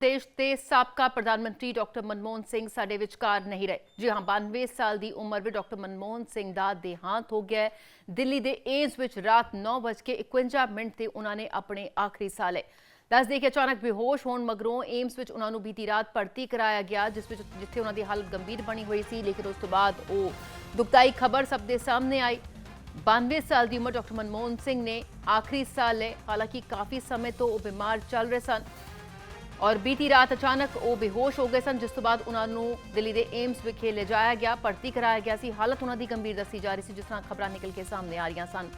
ਦੇਸ਼ ਦੇ ਸਾਬਕਾ ਪ੍ਰਧਾਨ ਮੰਤਰੀ ਡਾਕਟਰ ਮਨਮੋਹਨ ਸਿੰਘ ਸਾਡੇ ਵਿਚਕਾਰ ਨਹੀਂ ਰਹੇ। ਜੀ ਹਾਂ 92 ਸਾਲ ਦੀ ਉਮਰ ਵਿੱਚ ਡਾਕਟਰ ਮਨਮੋਹਨ ਸਿੰਘ ਦਾ ਦੇਹਾਂਤ ਹੋ ਗਿਆ ਦਿੱਲੀ ਦੇ ਏਮਸ ਵਿੱਚ ਰਾਤ 9:51 ਮਿੰਟ ਤੇ ਉਹਨਾਂ ਨੇ ਆਪਣੇ ਆਖਰੀ ਸਾਹ ਲਏ। ਦੱਸ ਦੇ ਕਿ ਅਚਾਨਕ ਬੇਹੋਸ਼ ਹੋਣ ਮਗਰੋਂ ਏਮਸ ਵਿੱਚ ਉਹਨਾਂ ਨੂੰ ਬੀਤੀ ਰਾਤ ਭਰਤੀ ਕਰਾਇਆ ਗਿਆ, ਜਿਸ ਵਿੱਚ ਜਿੱਥੇ ਉਹਨਾਂ ਦੀ ਹਾਲਤ ਗੰਭੀਰ ਬਣੀ ਹੋਈ ਸੀ, ਲੇਕਿਨ ਉਸ ਤੋਂ ਬਾਅਦ ਉਹ ਦੁਖਦਾਈ ਖਬਰ ਸਭ ਦੇ ਸਾਹਮਣੇ ਆਈ। 92 ਸਾਲ ਦੀ ਉਮਰ ਡਾਕਟਰ ਮਨਮੋਹਨ ਸਿੰਘ ਨੇ ਆਖਰੀ ਸਾਹ ਲਏ, ਹਾਲਾਂਕਿ ਕਾਫੀ ਸਮੇਂ ਤੋਂ ਉਹ ਬਿਮਾਰ ਚੱਲ ਰਹੇ ਸਨ। ਔਰ ਬੀਤੀ ਰਾਤ ਅਚਾਨਕ ਉਹ ਬੇਹੋਸ਼ ਹੋ ਗਏ ਸਨ, ਜਿਸ ਤੋਂ ਬਾਅਦ ਉਹਨਾਂ ਨੂੰ ਦਿੱਲੀ ਦੇ ਏਮਸ ਵਿਖੇ ਲਿਜਾਇਆ ਗਿਆ, ਭਰਤੀ ਕਰਾਇਆ ਗਿਆ ਸੀ। ਹਾਲਤ ਉਹਨਾਂ ਦੀ ਗੰਭੀਰ ਦੱਸੀ ਜਾ ਰਹੀ ਸੀ, ਜਿਸ ਤਰ੍ਹਾਂ ਖਬਰਾਂ ਨਿਕਲ ਕੇ ਸਾਹਮਣੇ ਆ ਰਹੀਆਂ ਸਨ।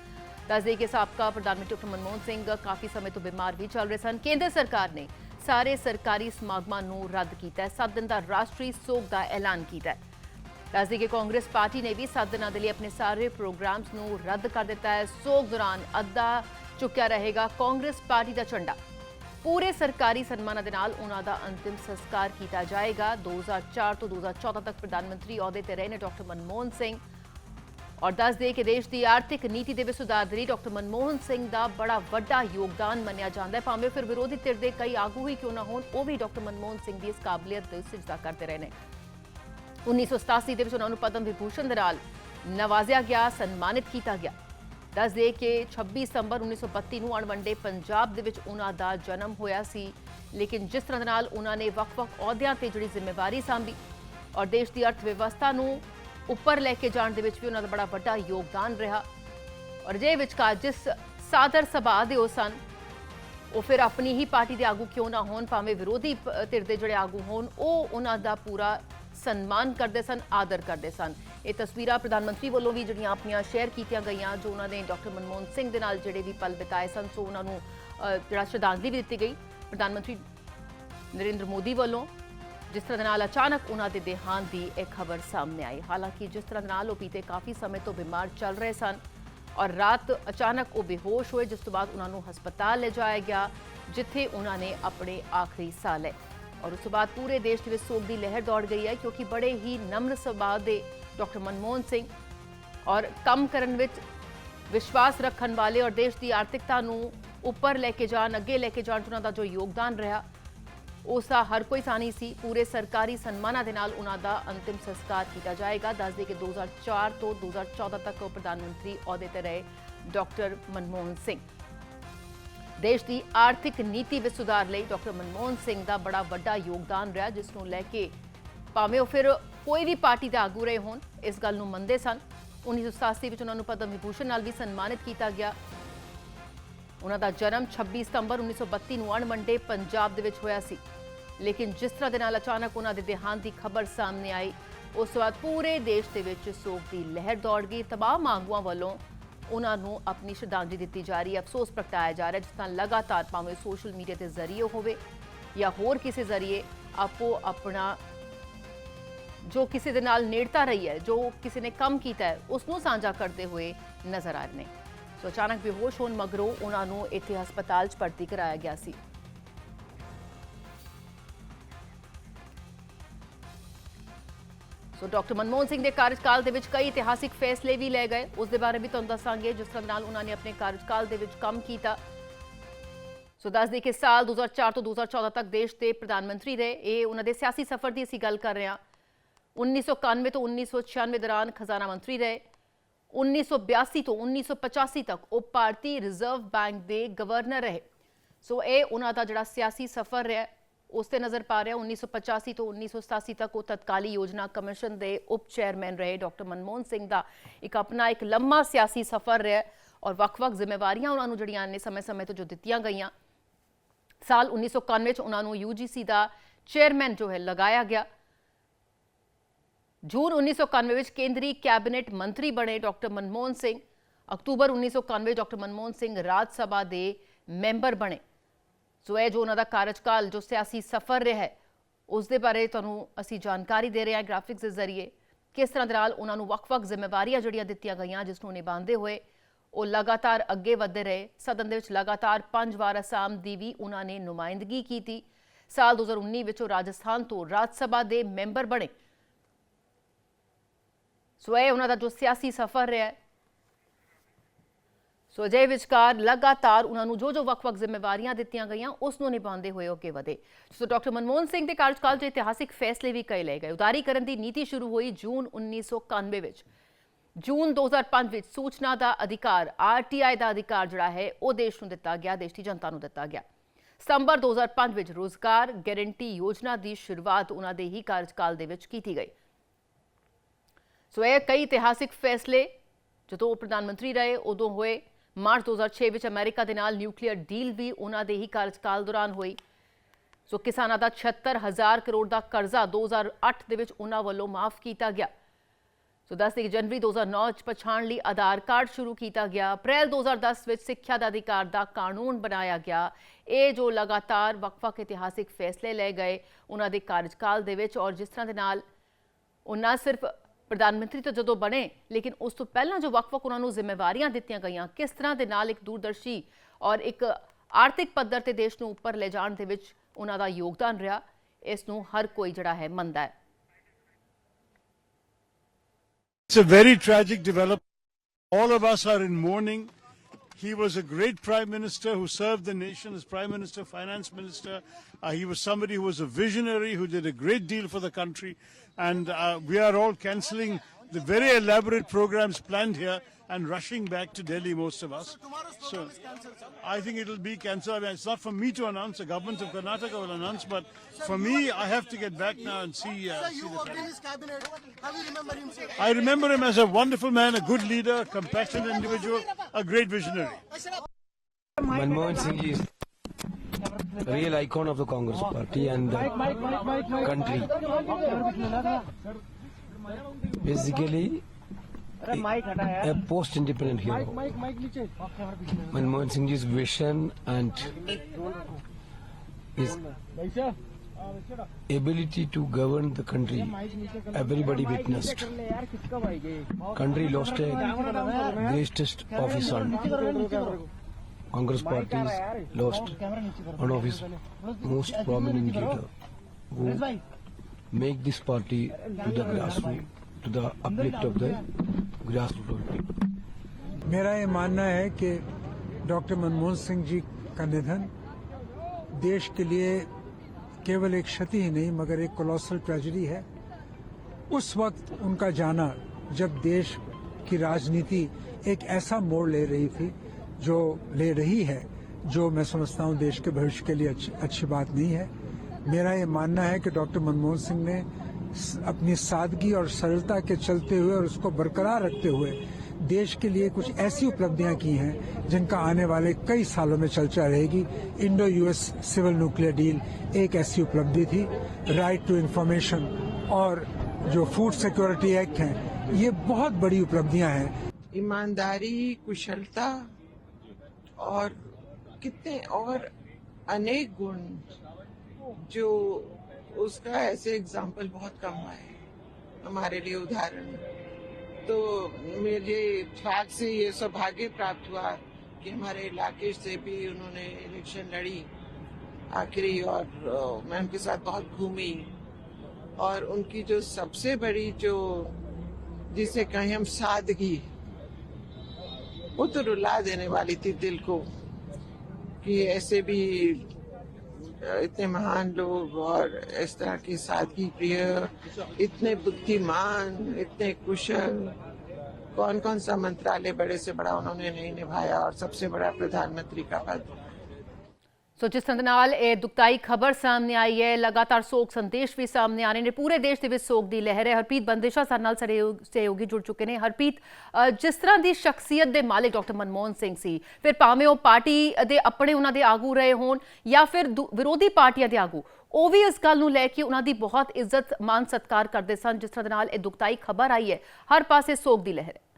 ਦੱਸ ਕਿ ਸਾਬਕਾ ਪ੍ਰਧਾਨ ਮੰਤਰੀ ਡਾਕਟਰ ਮਨਮੋਹਨ ਸਿੰਘ ਕਾਫੀ ਸਮੇਂ ਤੋਂ ਬਿਮਾਰ ਵੀ ਚੱਲ ਰਹੇ ਸਨ। ਕੇਂਦਰ ਸਰਕਾਰ ਨੇ ਸਾਰੇ ਸਰਕਾਰੀ ਸਮਾਗਮਾਂ ਨੂੰ ਰੱਦ ਕੀਤਾ ਹੈ। 7 ਦਿਨ ਦਾ ਰਾਸ਼ਟਰੀ ਸੋਗ ਦਾ ਐਲਾਨ ਕੀਤਾ ਹੈ। ਦੱਸ ਕਿ ਕਾਂਗਰਸ ਪਾਰਟੀ ਨੇ ਵੀ 7 ਦਿਨਾਂ ਦੇ ਲਈ ਆਪਣੇ ਸਾਰੇ ਪ੍ਰੋਗਰਾਮਸ ਨੂੰ ਰੱਦ ਕਰ ਦਿੱਤਾ ਹੈ। ਸੋਗ ਦੌਰਾਨ ਅੱਧਾ ਚੁੱਕਿਆ ਰਹੇਗਾ ਕਾਂਗਰਸ ਪਾਰਟੀ ਦਾ ਝੰਡਾ। ਪੂਰੇ ਸਰਕਾਰੀ ਸਨਮਾਨਾਂ ਦੇ ਨਾਲ ਉਹਨਾਂ ਦਾ ਅੰਤਿਮ ਸੰਸਕਾਰ ਕੀਤਾ ਜਾਏਗਾ। 2004 ਤੋਂ 2014 ਤੱਕ ਪ੍ਰਧਾਨ ਮੰਤਰੀ ਅਹੁਦੇ ਤੇ ਰਹੇ ਨੇ ਡਾਕਟਰ ਮਨਮੋਹਨ ਸਿੰਘ। ਔਰ ਦੱਸ ਦੇ ਕਿ ਦੇਸ਼ ਦੀ ਆਰਥਿਕ ਨੀਤੀ ਦੇ ਵਿੱਚ ਸੁਧਾਰ ਦੇ ਲਈ ਡਾਕਟਰ ਮਨਮੋਹਨ ਸਿੰਘ ਦਾ ਬੜਾ ਵੱਡਾ ਯੋਗਦਾਨ ਮੰਨਿਆ ਜਾਂਦਾ ਹੈ। ਭਾਵੇਂ ਫਿਰ ਵਿਰੋਧੀ ਧਿਰ ਦੇ ਕਈ ਆਗੂ ਹੀ ਕਿਉਂ ਨਾ ਹੋਣ, ਉਹ ਵੀ ਡਾਕਟਰ ਮਨਮੋਹਨ ਸਿੰਘ ਦੀ ਇਸ ਕਾਬਲੀਅਤ ਦੀ ਸਿਜਦਾ ਕਰਦੇ ਰਹੇ ਨੇ। 1987 ਦੇ ਵਿੱਚ ਉਹਨਾਂ ਨੂੰ ਪਦਮ ਵਿਭੂਸ਼ਣ ਦੇ ਨਾਲ ਨਵਾਜ਼ਿਆ ਗਿਆ, ਸਨਮਾਨਿਤ ਕੀਤਾ ਗਿਆ। ਦੱਸ ਦੇ ਕਿ 26 ਸਤੰਬਰ 1932 ਨੂੰ ਅਣਵੰਡੇ ਪੰਜਾਬ ਦੇ ਵਿੱਚ ਉਹਨਾਂ ਦਾ ਜਨਮ ਹੋਇਆ ਸੀ। ਲੇਕਿਨ ਜਿਸ ਤਰ੍ਹਾਂ ਦੇ ਨਾਲ ਉਹਨਾਂ ਨੇ ਵੱਖ-ਵੱਖ ਅਹੁਦਿਆਂ ਤੇ ਜਿਹੜੀ ਜ਼ਿੰਮੇਵਾਰੀ ਸੰਭੀ ਔਰ ਦੇਸ਼ ਦੀ ਅਰਥ ਵਿਵਸਥਾ ਨੂੰ ਉੱਪਰ ਲੈ ਕੇ ਜਾਣ ਦੇ ਵਿੱਚ ਵੀ ਉਹਨਾਂ ਦਾ ਬੜਾ ਵੱਡਾ ਯੋਗਦਾਨ ਰਿਹਾ। ਔਰ ਜੇ ਵਿਚਕਾਰ ਜਿਸ ਸਾਦਰ ਸਭਾ ਦੇ ਉਹ ਸਨ, ਉਹ ਫਿਰ ਆਪਣੀ ਹੀ ਪਾਰਟੀ ਦੇ ਆਗੂ ਕਿਉਂ ਨਾ ਹੋਣ, ਭਾਵੇਂ ਵਿਰੋਧੀ ਧਿਰ ਦੇ ਜਿਹੜੇ ਆਗੂ ਹੋਣ, ਉਹ ਉਹਨਾਂ ਦਾ ਪੂਰਾ ਸਨਮਾਨ ਕਰਦੇ ਸਨ, ਆਦਰ ਕਰਦੇ ਸਨ। ਇਹ ਤਸਵੀਰਾਂ ਪ੍ਰਧਾਨ ਮੰਤਰੀ ਵੱਲੋਂ ਵੀ ਜਿਹੜੀਆਂ ਆਪਣੀਆਂ ਸ਼ੇਅਰ ਕੀਤੀਆਂ ਗਈਆਂ, ਜੋ ਉਹਨਾਂ ਨੇ ਡਾਕਟਰ ਮਨਮੋਹਨ ਸਿੰਘ ਦੇ ਨਾਲ ਜਿਹੜੇ ਵੀ ਪਲ ਬਿਤਾਏ ਸਨ, ਸੋ ਉਹਨਾਂ ਨੂੰ ਜਿਹੜਾ ਸ਼ਰਧਾਂਜਲੀ ਵੀ ਦਿੱਤੀ ਗਈ। ਪ੍ਰਧਾਨ ਮੰਤਰੀ ਨਰਿੰਦਰ ਮੋਦੀ ਵੱਲੋਂ ਜਿਸ ਤਰ੍ਹਾਂ ਦੇ ਨਾਲ ਅਚਾਨਕ ਉਹਨਾਂ ਦੇ ਦੇਹਾਂਤ ਦੀ ਇਹ ਖਬਰ ਸਾਹਮਣੇ ਆਈ। ਹਾਲਾਂਕਿ ਜਿਸ ਤਰ੍ਹਾਂ ਦੇ ਨਾਲ ਉਹ ਬੀਤੇ ਕਾਫੀ ਸਮੇਂ ਤੋਂ ਬਿਮਾਰ ਚੱਲ ਰਹੇ ਸਨ ਔਰ ਰਾਤ ਅਚਾਨਕ ਉਹ ਬੇਹੋਸ਼ ਹੋਏ, ਜਿਸ ਤੋਂ ਬਾਅਦ ਉਹਨਾਂ ਨੂੰ ਹਸਪਤਾਲ ਲਿਜਾਇਆ ਗਿਆ, ਜਿੱਥੇ ਉਹਨਾਂ ਨੇ ਆਪਣੇ ਆਖਰੀ ਸਾਹ ਲਏ। ਔਰ ਉਸ ਤੋਂ ਬਾਅਦ ਪੂਰੇ ਦੇਸ਼ ਦੇ ਵਿੱਚ ਸੋਗ ਦੀ ਲਹਿਰ ਦੌੜ ਗਈ ਹੈ, ਕਿਉਂਕਿ ਬੜੇ ਹੀ ਨਮਰ ਸੁਭਾਅ ਦੇ ਡਾਕਟਰ ਮਨਮੋਹਨ ਸਿੰਘ ਔਰ ਕੰਮ ਕਰਨ ਵਿੱਚ ਵਿਸ਼ਵਾਸ ਰੱਖਣ ਵਾਲੇ ਔਰ ਦੇਸ਼ ਦੀ ਆਰਥਿਕਤਾ ਨੂੰ ਉੱਪਰ ਲੈ ਕੇ ਜਾਣ, ਅੱਗੇ ਲੈ ਕੇ ਜਾਣ 'ਚ ਉਹਨਾਂ ਦਾ ਜੋ ਯੋਗਦਾਨ ਰਿਹਾ, ਉਸ ਦਾ ਹਰ ਕੋਈ ਸਾਨੀ ਸੀ। ਪੂਰੇ ਸਰਕਾਰੀ ਸਨਮਾਨਾਂ ਦੇ ਨਾਲ ਉਹਨਾਂ ਦਾ ਅੰਤਿਮ ਸੰਸਕਾਰ ਕੀਤਾ ਜਾਏਗਾ। ਦੱਸ ਦੇ ਕਿ 2004 ਤੋਂ 2014 ਤੱਕ ਉਹ ਪ੍ਰਧਾਨ ਮੰਤਰੀ ਅਹੁਦੇ ਤੇ ਰਹੇ ਡਾਕਟਰ ਮਨਮੋਹਨ ਸਿੰਘ ਦੇਸ਼ ਦੀ ਆਰਥਿਕ ਨੀਤੀ ਵਿੱਚ ਸੁਧਾਰ ਲਈ ਡਾਕਟਰ ਮਨਮੋਹਨ ਸਿੰਘ ਦਾ ਬੜਾ ਵੱਡਾ ਯੋਗਦਾਨ ਰਿਹਾ, ਜਿਸ ਨੂੰ ਲੈ ਕੇ ਭਾਵੇਂ ਉਹ ਫਿਰ ਕੋਈ ਵੀ ਪਾਰਟੀ ਦੇ ਆਗੂ ਰਹੇ ਹੋਣ, ਇਸ ਗੱਲ ਨੂੰ ਮੰਨਦੇ ਸਨ। 1987 ਵਿੱਚ ਉਹਨਾਂ ਨੂੰ ਪਦਮ ਵਿਭੂਸ਼ਣ ਨਾਲ ਵੀ ਸਨਮਾਨਿਤ ਕੀਤਾ ਗਿਆ। ਉਹਨਾਂ ਦਾ ਜਨਮ 26 ਸਤੰਬਰ 1932 ਨੂੰ ਅਣਮੰਡੇ ਪੰਜਾਬ ਦੇ ਵਿੱਚ ਹੋਇਆ ਸੀ। ਲੇਕਿਨ ਜਿਸ ਤਰ੍ਹਾਂ ਦੇ ਨਾਲ ਅਚਾਨਕ ਉਹਨਾਂ ਦੇ ਦੇਹਾਂਤ ਦੀ ਖਬਰ ਸਾਹਮਣੇ ਆਈ, ਉਸ ਤੋਂ ਬਾਅਦ ਪੂਰੇ ਦੇਸ਼ ਦੇ ਵਿੱਚ ਸੋਗ ਦੀ ਲਹਿਰ ਦੌੜ ਗਈ। ਤਮਾਮ ਆਗੂਆਂ ਵੱਲੋਂ ਉਹਨਾਂ ਨੂੰ ਆਪਣੀ ਸ਼ਰਧਾਂਜਲੀ ਦਿੱਤੀ ਜਾ ਰਹੀ ਹੈ। ਅਫਸੋਸ ਪ੍ਰਗਟਾਇਆ ਜਾ ਰਿਹਾ ਜਿਸ ਤਰ੍ਹਾਂ ਲਗਾਤਾਰ ਭਾਵੇਂ ਸੋਸ਼ਲ ਮੀਡੀਆ ਦੇ ਜ਼ਰੀਏ ਹੋਵੇ ਜਾਂ ਹੋਰ ਕਿਸੇ ਜ਼ਰੀਏ, ਆਪੋ ਆਪਣਾ ਜੋ ਕਿਸੇ ਦੇ ਨਾਲ ਨੇੜਤਾ ਰਹੀ ਹੈ, ਜੋ ਕਿਸੇ ਨੇ ਕੰਮ ਕੀਤਾ ਹੈ ਉਸ ਨੂੰ ਸਾਂਝਾ ਕਰਦੇ ਹੋਏ ਨਜ਼ਰ ਆ ਰਹੇ ਨੇ। ਸੋ ਅਚਾਨਕ ਬੇਹੋਸ਼ ਹੋਣ ਮਗਰੋਂ ਉਹਨਾਂ ਨੂੰ ਇੱਥੇ ਹਸਪਤਾਲ 'ਚ ਭਰਤੀ ਕਰਾਇਆ ਗਿਆ ਸੀ। ਸੋ ਡਾਕਟਰ ਮਨਮੋਹਨ ਸਿੰਘ ਦੇ ਕਾਰਜਕਾਲ ਦੇ ਵਿੱਚ ਕਈ ਇਤਿਹਾਸਿਕ ਫੈਸਲੇ ਵੀ ਲਏ ਗਏ। ਉਸ ਦੇ ਬਾਰੇ ਵੀ ਤੁਹਾਨੂੰ ਦੱਸਾਂਗੇ, ਜਿਸ ਤਰ੍ਹਾਂ ਨਾਲ ਉਹਨਾਂ ਨੇ ਆਪਣੇ ਕਾਰਜਕਾਲ ਦੇ ਵਿੱਚ ਕੰਮ ਕੀਤਾ। ਸੋ ਦੱਸ ਦੇ ਕਿ ਸਾਲ 2004 ਤੋਂ 2014 ਤੱਕ ਦੇਸ਼ ਦੇ ਪ੍ਰਧਾਨ ਮੰਤਰੀ ਰਹੇ। ਇਹ ਉਹਨਾਂ ਦੇ ਸਿਆਸੀ ਸਫ਼ਰ ਦੀ ਅਸੀਂ ਗੱਲ ਕਰ ਰਹੇ ਹਾਂ। 1991 ਤੋਂ 1996 ਦੌਰਾਨ ਖਜ਼ਾਨਾ ਮੰਤਰੀ ਰਹੇ। 1982 ਤੋਂ 1985 ਤੱਕ ਉਹ ਭਾਰਤੀ ਰਿਜ਼ਰਵ ਬੈਂਕ ਦੇ ਗਵਰਨਰ ਰਹੇ। ਸੋ ਇਹ ਉਹਨਾਂ ਦਾ ਜਿਹੜਾ ਸਿਆਸੀ ਸਫ਼ਰ ਰਿਹਾ, ਉਸ ਤੇ ਨਜ਼ਰ ਪਾ ਰਿਹਾ। 1985 ਤੋਂ 1987 ਤੱਕ ਉਹ ਤਤਕਾਲੀ ਯੋਜਨਾ ਕਮਿਸ਼ਨ ਦੇ ਉਪ ਚੇਅਰਮੈਨ ਰਹੇ। ਡਾਕਟਰ ਮਨਮੋਹਨ ਸਿੰਘ ਦਾ ਇੱਕ ਆਪਣਾ ਇੱਕ ਲੰਮਾ ਸਿਆਸੀ ਸਫ਼ਰ ਰਿਹਾ ਔਰ ਵੱਖ-ਵੱਖ ਜ਼ਿੰਮੇਵਾਰੀਆਂ ਉਹਨਾਂ ਨੂੰ ਜਿਹੜੀਆਂ ਨੇ ਸਮੇਂ-ਸਮੇਂ ਤੋਂ ਜੋ ਦਿੱਤੀਆਂ ਗਈਆਂ। ਸਾਲ 1991 ਚ ਉਹਨਾਂ ਨੂੰ UGC ਦਾ ਚੇਅਰਮੈਨ ਜੋ ਹੈ ਲਗਾਇਆ ਗਿਆ। ਜੂਨ 1991 ਵਿੱਚ ਕੇਂਦਰੀ ਕੈਬਨਿਟ ਮੰਤਰੀ ਬਣੇ ਡਾਕਟਰ ਮਨਮੋਹਨ ਸਿੰਘ ਅਕਤੂਬਰ 1991 ਡਾਕਟਰ ਮਨਮੋਹਨ ਸਿੰਘ ਰਾਜ ਸਭਾ ਦੇ ਮੈਂਬਰ ਬਣੇ ਸੋ ਇਹ ਜੋ ਉਹਨਾਂ ਦਾ ਕਾਰਜਕਾਲ ਜੋ ਸਿਆਸੀ ਸਫ਼ਰ ਰਿਹਾ ਹੈ ਉਸ ਦੇ ਬਾਰੇ ਤੁਹਾਨੂੰ ਅਸੀਂ ਜਾਣਕਾਰੀ ਦੇ ਰਹੇ ਹਾਂ ਗ੍ਰਾਫਿਕਸ ਦੇ ਜ਼ਰੀਏ ਕਿਸ ਤਰ੍ਹਾਂ ਦੇ ਨਾਲ ਉਹਨਾਂ ਨੂੰ ਵੱਖ-ਵੱਖ ਜ਼ਿੰਮੇਵਾਰੀਆਂ ਜਿਹੜੀਆਂ ਦਿੱਤੀਆਂ ਗਈਆਂ ਜਿਸ ਨੂੰ ਨਿਭਾਉਂਦੇ ਹੋਏ ਉਹ ਲਗਾਤਾਰ ਅੱਗੇ ਵਧਦੇ ਰਹੇ ਸਦਨ ਦੇ ਵਿੱਚ ਲਗਾਤਾਰ ਪੰਜ ਵਾਰ ਅਸਾਮ ਦੀ ਵੀ ਉਹਨਾਂ ਨੇ ਨੁਮਾਇੰਦਗੀ ਕੀਤੀ ਸਾਲ 2019 ਵਿੱਚ ਉਹ ਰਾਜਸਥਾਨ ਤੋਂ ਰਾਜ ਸਭਾ ਦੇ ਮੈਂਬਰ ਬਣੇ ਸੋ ਇਹ ਉਹਨਾਂ ਦਾ ਜੋ ਸਿਆਸੀ ਸਫ਼ਰ ਰਿਹਾ ਹੈ। ਸੋ ਅਜੇ ਵਿਚਕਾਰ ਲਗਾਤਾਰ ਉਹਨਾਂ ਨੂੰ ਜੋ ਜੋ ਵੱਖ-ਵੱਖ ਜ਼ਿੰਮੇਵਾਰੀਆਂ ਦਿੱਤੀਆਂ ਗਈਆਂ, ਉਸ ਨੂੰ ਨਿਭਾਉਂਦੇ ਹੋਏ ਉਹ ਅੱਗੇ ਵਧੇ। ਸੋ ਡਾਕਟਰ ਮਨਮੋਹਨ ਸਿੰਘ ਦੇ ਕਾਰਜਕਾਲ 'ਚ ਇਤਿਹਾਸਿਕ ਫੈਸਲੇ ਵੀ ਕਈ ਲਏ ਗਏ। ਉਦਾਰੀਕਰਨ ਦੀ ਨੀਤੀ ਸ਼ੁਰੂ ਹੋਈ ਜੂਨ 1991 ਵਿੱਚ। ਜੂਨ 2005 ਵਿੱਚ ਸੂਚਨਾ ਦਾ ਅਧਿਕਾਰ ਆਰਟੀਆਈ ਦਾ ਅਧਿਕਾਰ ਜਿਹੜਾ ਹੈ, ਉਹ ਦੇਸ਼ ਨੂੰ ਦਿੱਤਾ ਗਿਆ, ਦੇਸ਼ ਦੀ ਜਨਤਾ ਨੂੰ ਦਿੱਤਾ ਗਿਆ। ਸਤੰਬਰ 2005 ਵਿੱਚ ਰੋਜ਼ਗਾਰ ਗਾਰੰਟੀ ਯੋਜਨਾ ਦੀ ਸ਼ੁਰੂਆਤ ਉਹਨਾਂ ਦੇ ਹੀ ਕਾਰਜਕਾਲ ਦੇ ਵਿੱਚ ਕੀਤੀ ਗਈ। ਸੋ ਇਹ ਕਈ ਇਤਿਹਾਸਿਕ ਫੈਸਲੇ, ਜਦੋਂ ਉਹ ਪ੍ਰਧਾਨ ਮੰਤਰੀ ਰਹੇ, ਉਦੋਂ ਹੋਏ। ਮਾਰਚ 2006 ਵਿੱਚ ਅਮਰੀਕਾ ਦੇ ਨਾਲ ਨਿਊਕਲੀਅਰ ਡੀਲ ਵੀ ਉਹਨਾਂ ਦੇ ਹੀ ਕਾਰਜਕਾਲ ਦੌਰਾਨ ਹੋਈ। ਸੋ ਕਿਸਾਨਾਂ ਦਾ 76000 ਕਰੋੜ ਦਾ ਕਰਜ਼ਾ 2008 ਦੇ ਵਿੱਚ ਉਹਨਾਂ ਵੱਲੋਂ ਮਾਫ ਕੀਤਾ ਗਿਆ। ਸੋ 10 ਜਨਵਰੀ 2009 ਚ ਪਛਾਣ ਲਈ ਆਧਾਰ ਕਾਰਡ ਸ਼ੁਰੂ ਕੀਤਾ ਗਿਆ। ਅਪ੍ਰੈਲ 2010 ਵਿੱਚ ਸਿੱਖਿਆ ਦਾ ਅਧਿਕਾਰ ਦਾ ਕਾਨੂੰਨ ਬਣਾਇਆ ਗਿਆ। ਇਹ ਜੋ ਲਗਾਤਾਰ ਵੱਖ-ਵੱਖ ਇਤਿਹਾਸਿਕ ਫੈਸਲੇ ਲਏ ਗਏ, ਉਹਨਾਂ ਦੇ ਕਾਰਜਕਾਲ ਦੇ ਵਿੱਚ ਔਰ ਜਿਸ ਤਰ੍ਹਾਂ ਦੇ ਨਾਲ ਉਹ ਨਾ ਸਿਰਫ ਪ੍ਰਧਾਨ ਮੰਤਰੀ ਤਾਂ ਜਦੋਂ ਬਣੇ ਲੇਕਿਨ ਉਸ ਤੋਂ ਪਹਿਲਾਂ ਜੋ ਵੱਖ-ਵੱਖ ਉਹਨਾਂ ਨੂੰ ਜ਼ਿੰਮੇਵਾਰੀਆਂ ਦਿੱਤੀਆਂ ਗਈਆਂ ਕਿਸ ਤਰ੍ਹਾਂ ਦੇ ਨਾਲ ਇੱਕ ਦੂਰਦਰਸ਼ੀ ਔਰ ਇੱਕ ਆਰਥਿਕ ਪੱਧਰ ਤੇ ਦੇਸ਼ ਨੂੰ ਉੱਪਰ ਲੈ ਜਾਣ ਦੇ ਵਿੱਚ ਉਹਨਾਂ ਦਾ ਯੋਗਦਾਨ ਰਿਹਾ ਇਸ ਨੂੰ ਹਰ ਕੋਈ ਜਿਹੜਾ ਹੈ ਮੰਨਦਾ ਹੈ It's a very tragic development. All of us are in mourning. He was a great prime minister who served the nation as prime minister, finance minister. Uh, he was somebody who was a visionary, who did a great deal for the country. And uh, we are all cancelling the very elaborate programs planned here and rushing back to Delhi, most of us. So I think it will be cancelled. I mean, it's not for me to announce. The government of Karnataka will announce. But for me, I have to get back now and see. Uh? I remember him as a wonderful man, a good leader, a compassionate individual, a great visionary. Manmohan Singh real icon of the Congress party and the country. Basically, a, a post-independent hero. Manmohan Singh's vision and his ability to govern the country, everybody witnessed. Country lost a greatest of his son. Congress party has lost one of his most prominent leader who make this party to the grassroots, to the uplift of the grassroots of people. मेरा ये मानना है कि doctor Manmohan Singh ji का निधन देश के लिए केवल एक क्षति ही नहीं मगर एक कोलोसल ट्रेजेडी है उस वक्त उनका जाना जब देश की राजनीति एक ऐसा मोड़ ले रही थी जो ले रही है जो मैं समझता हूँ देश के भविष्य के लिए अच्छी, अच्छी बात नहीं है। मेरा ये मानना है कि डॉक्टर मनमोहन सिंह ने अपनी सादगी और सरलता के चलते हुए और उसको बरकरार रखते हुए देश के लिए कुछ ऐसी उपलब्धियाँ की हैं जिनका आने वाले कई सालों में चर्चा रहेगी। Indo US civil nuclear deal एक ऐसी उपलब्धि थी। राइट टू इंफॉर्मेशन और जो फ़ूड सिक्योरिटी एक्ट है ये बहुत बड़ी उपलब्धियाँ हैं। ईमानदारी कुशलता और कितने और अनेक गुण जो उसका ऐसे एग्ज़ाम्पल बहुत कम है हमारे लिए उदाहरण। तो मुझे भाग से ये सौभाग्य प्राप्त हुआ कि हमारे इलाके से भी उन्होंने इलेक्शन लड़ी आखिरी और मैं उनके साथ बहुत घूमी। और उनकी जो सबसे बड़ी जो, जिसे कहें हम सादगी वो तो रुला देने वाली थी दिल को कि ऐसे भी इतने महान लोग और इस तरह की सादगी प्रिय, इतने बुद्धिमान, इतने कुशल। कौन कौन सा मंत्रालय बड़े से बड़ा उन्होंने नहीं निभाया और सबसे बड़ा प्रधानमंत्री का पद? ਸੋ ਜਿਸ ਤਰ੍ਹਾਂ ਦੇ ਨਾਲ ਇਹ ਦੁਖਦਾਈ ਖਬਰ ਸਾਹਮਣੇ ਆਈ ਹੈ, ਲਗਾਤਾਰ ਸੋਗ ਸੰਦੇਸ਼ ਵੀ ਸਾਹਮਣੇ ਆ ਰਹੇ ਨੇ। ਪੂਰੇ ਦੇਸ਼ ਦੇ ਵਿੱਚ ਸੋਗ ਦੀ ਲਹਿਰ ਹੈ। ਹਰਪ੍ਰੀਤ ਬੰਦੇਸ਼ਾ ਸਾਡੇ ਨਾਲ ਸਹਿਯੋਗ- ਸਹਿਯੋਗੀ ਜੁੜ ਚੁੱਕੇ ਨੇ। ਹਰਪ੍ਰੀਤ ਜਿਸ ਤਰ੍ਹਾਂ ਦੀ ਸ਼ਖਸੀਅਤ ਦੇ ਮਾਲਿਕ ਡਾਕਟਰ ਮਨਮੋਹਨ ਸਿੰਘ ਸੀ, ਫਿਰ ਭਾਵੇਂ ਉਹ ਪਾਰਟੀ ਦੇ ਆਪਣੇ ਉਹਨਾਂ ਦੇ ਆਗੂ ਰਹੇ ਹੋਣ ਜਾਂ ਫਿਰ ਦੂ- ਵਿਰੋਧੀ ਪਾਰਟੀਆਂ ਦੇ ਆਗੂ, ਉਹ ਵੀ ਇਸ ਗੱਲ ਨੂੰ ਲੈ ਕੇ ਉਹਨਾਂ ਦੀ ਬਹੁਤ ਇੱਜ਼ਤ ਮਾਨ ਸਤਿਕਾਰ ਕਰਦੇ ਸਨ, ਜਿਸ ਤਰ੍ਹਾਂ ਦੇ ਨਾਲ ਇਹ ਦੁਖਦਾਈ ਖਬਰ ਆਈ ਹੈ। ਹਰ ਪਾਸੇ ਸੋਗ ਦੀ ਲਹਿਰ ਹੈ।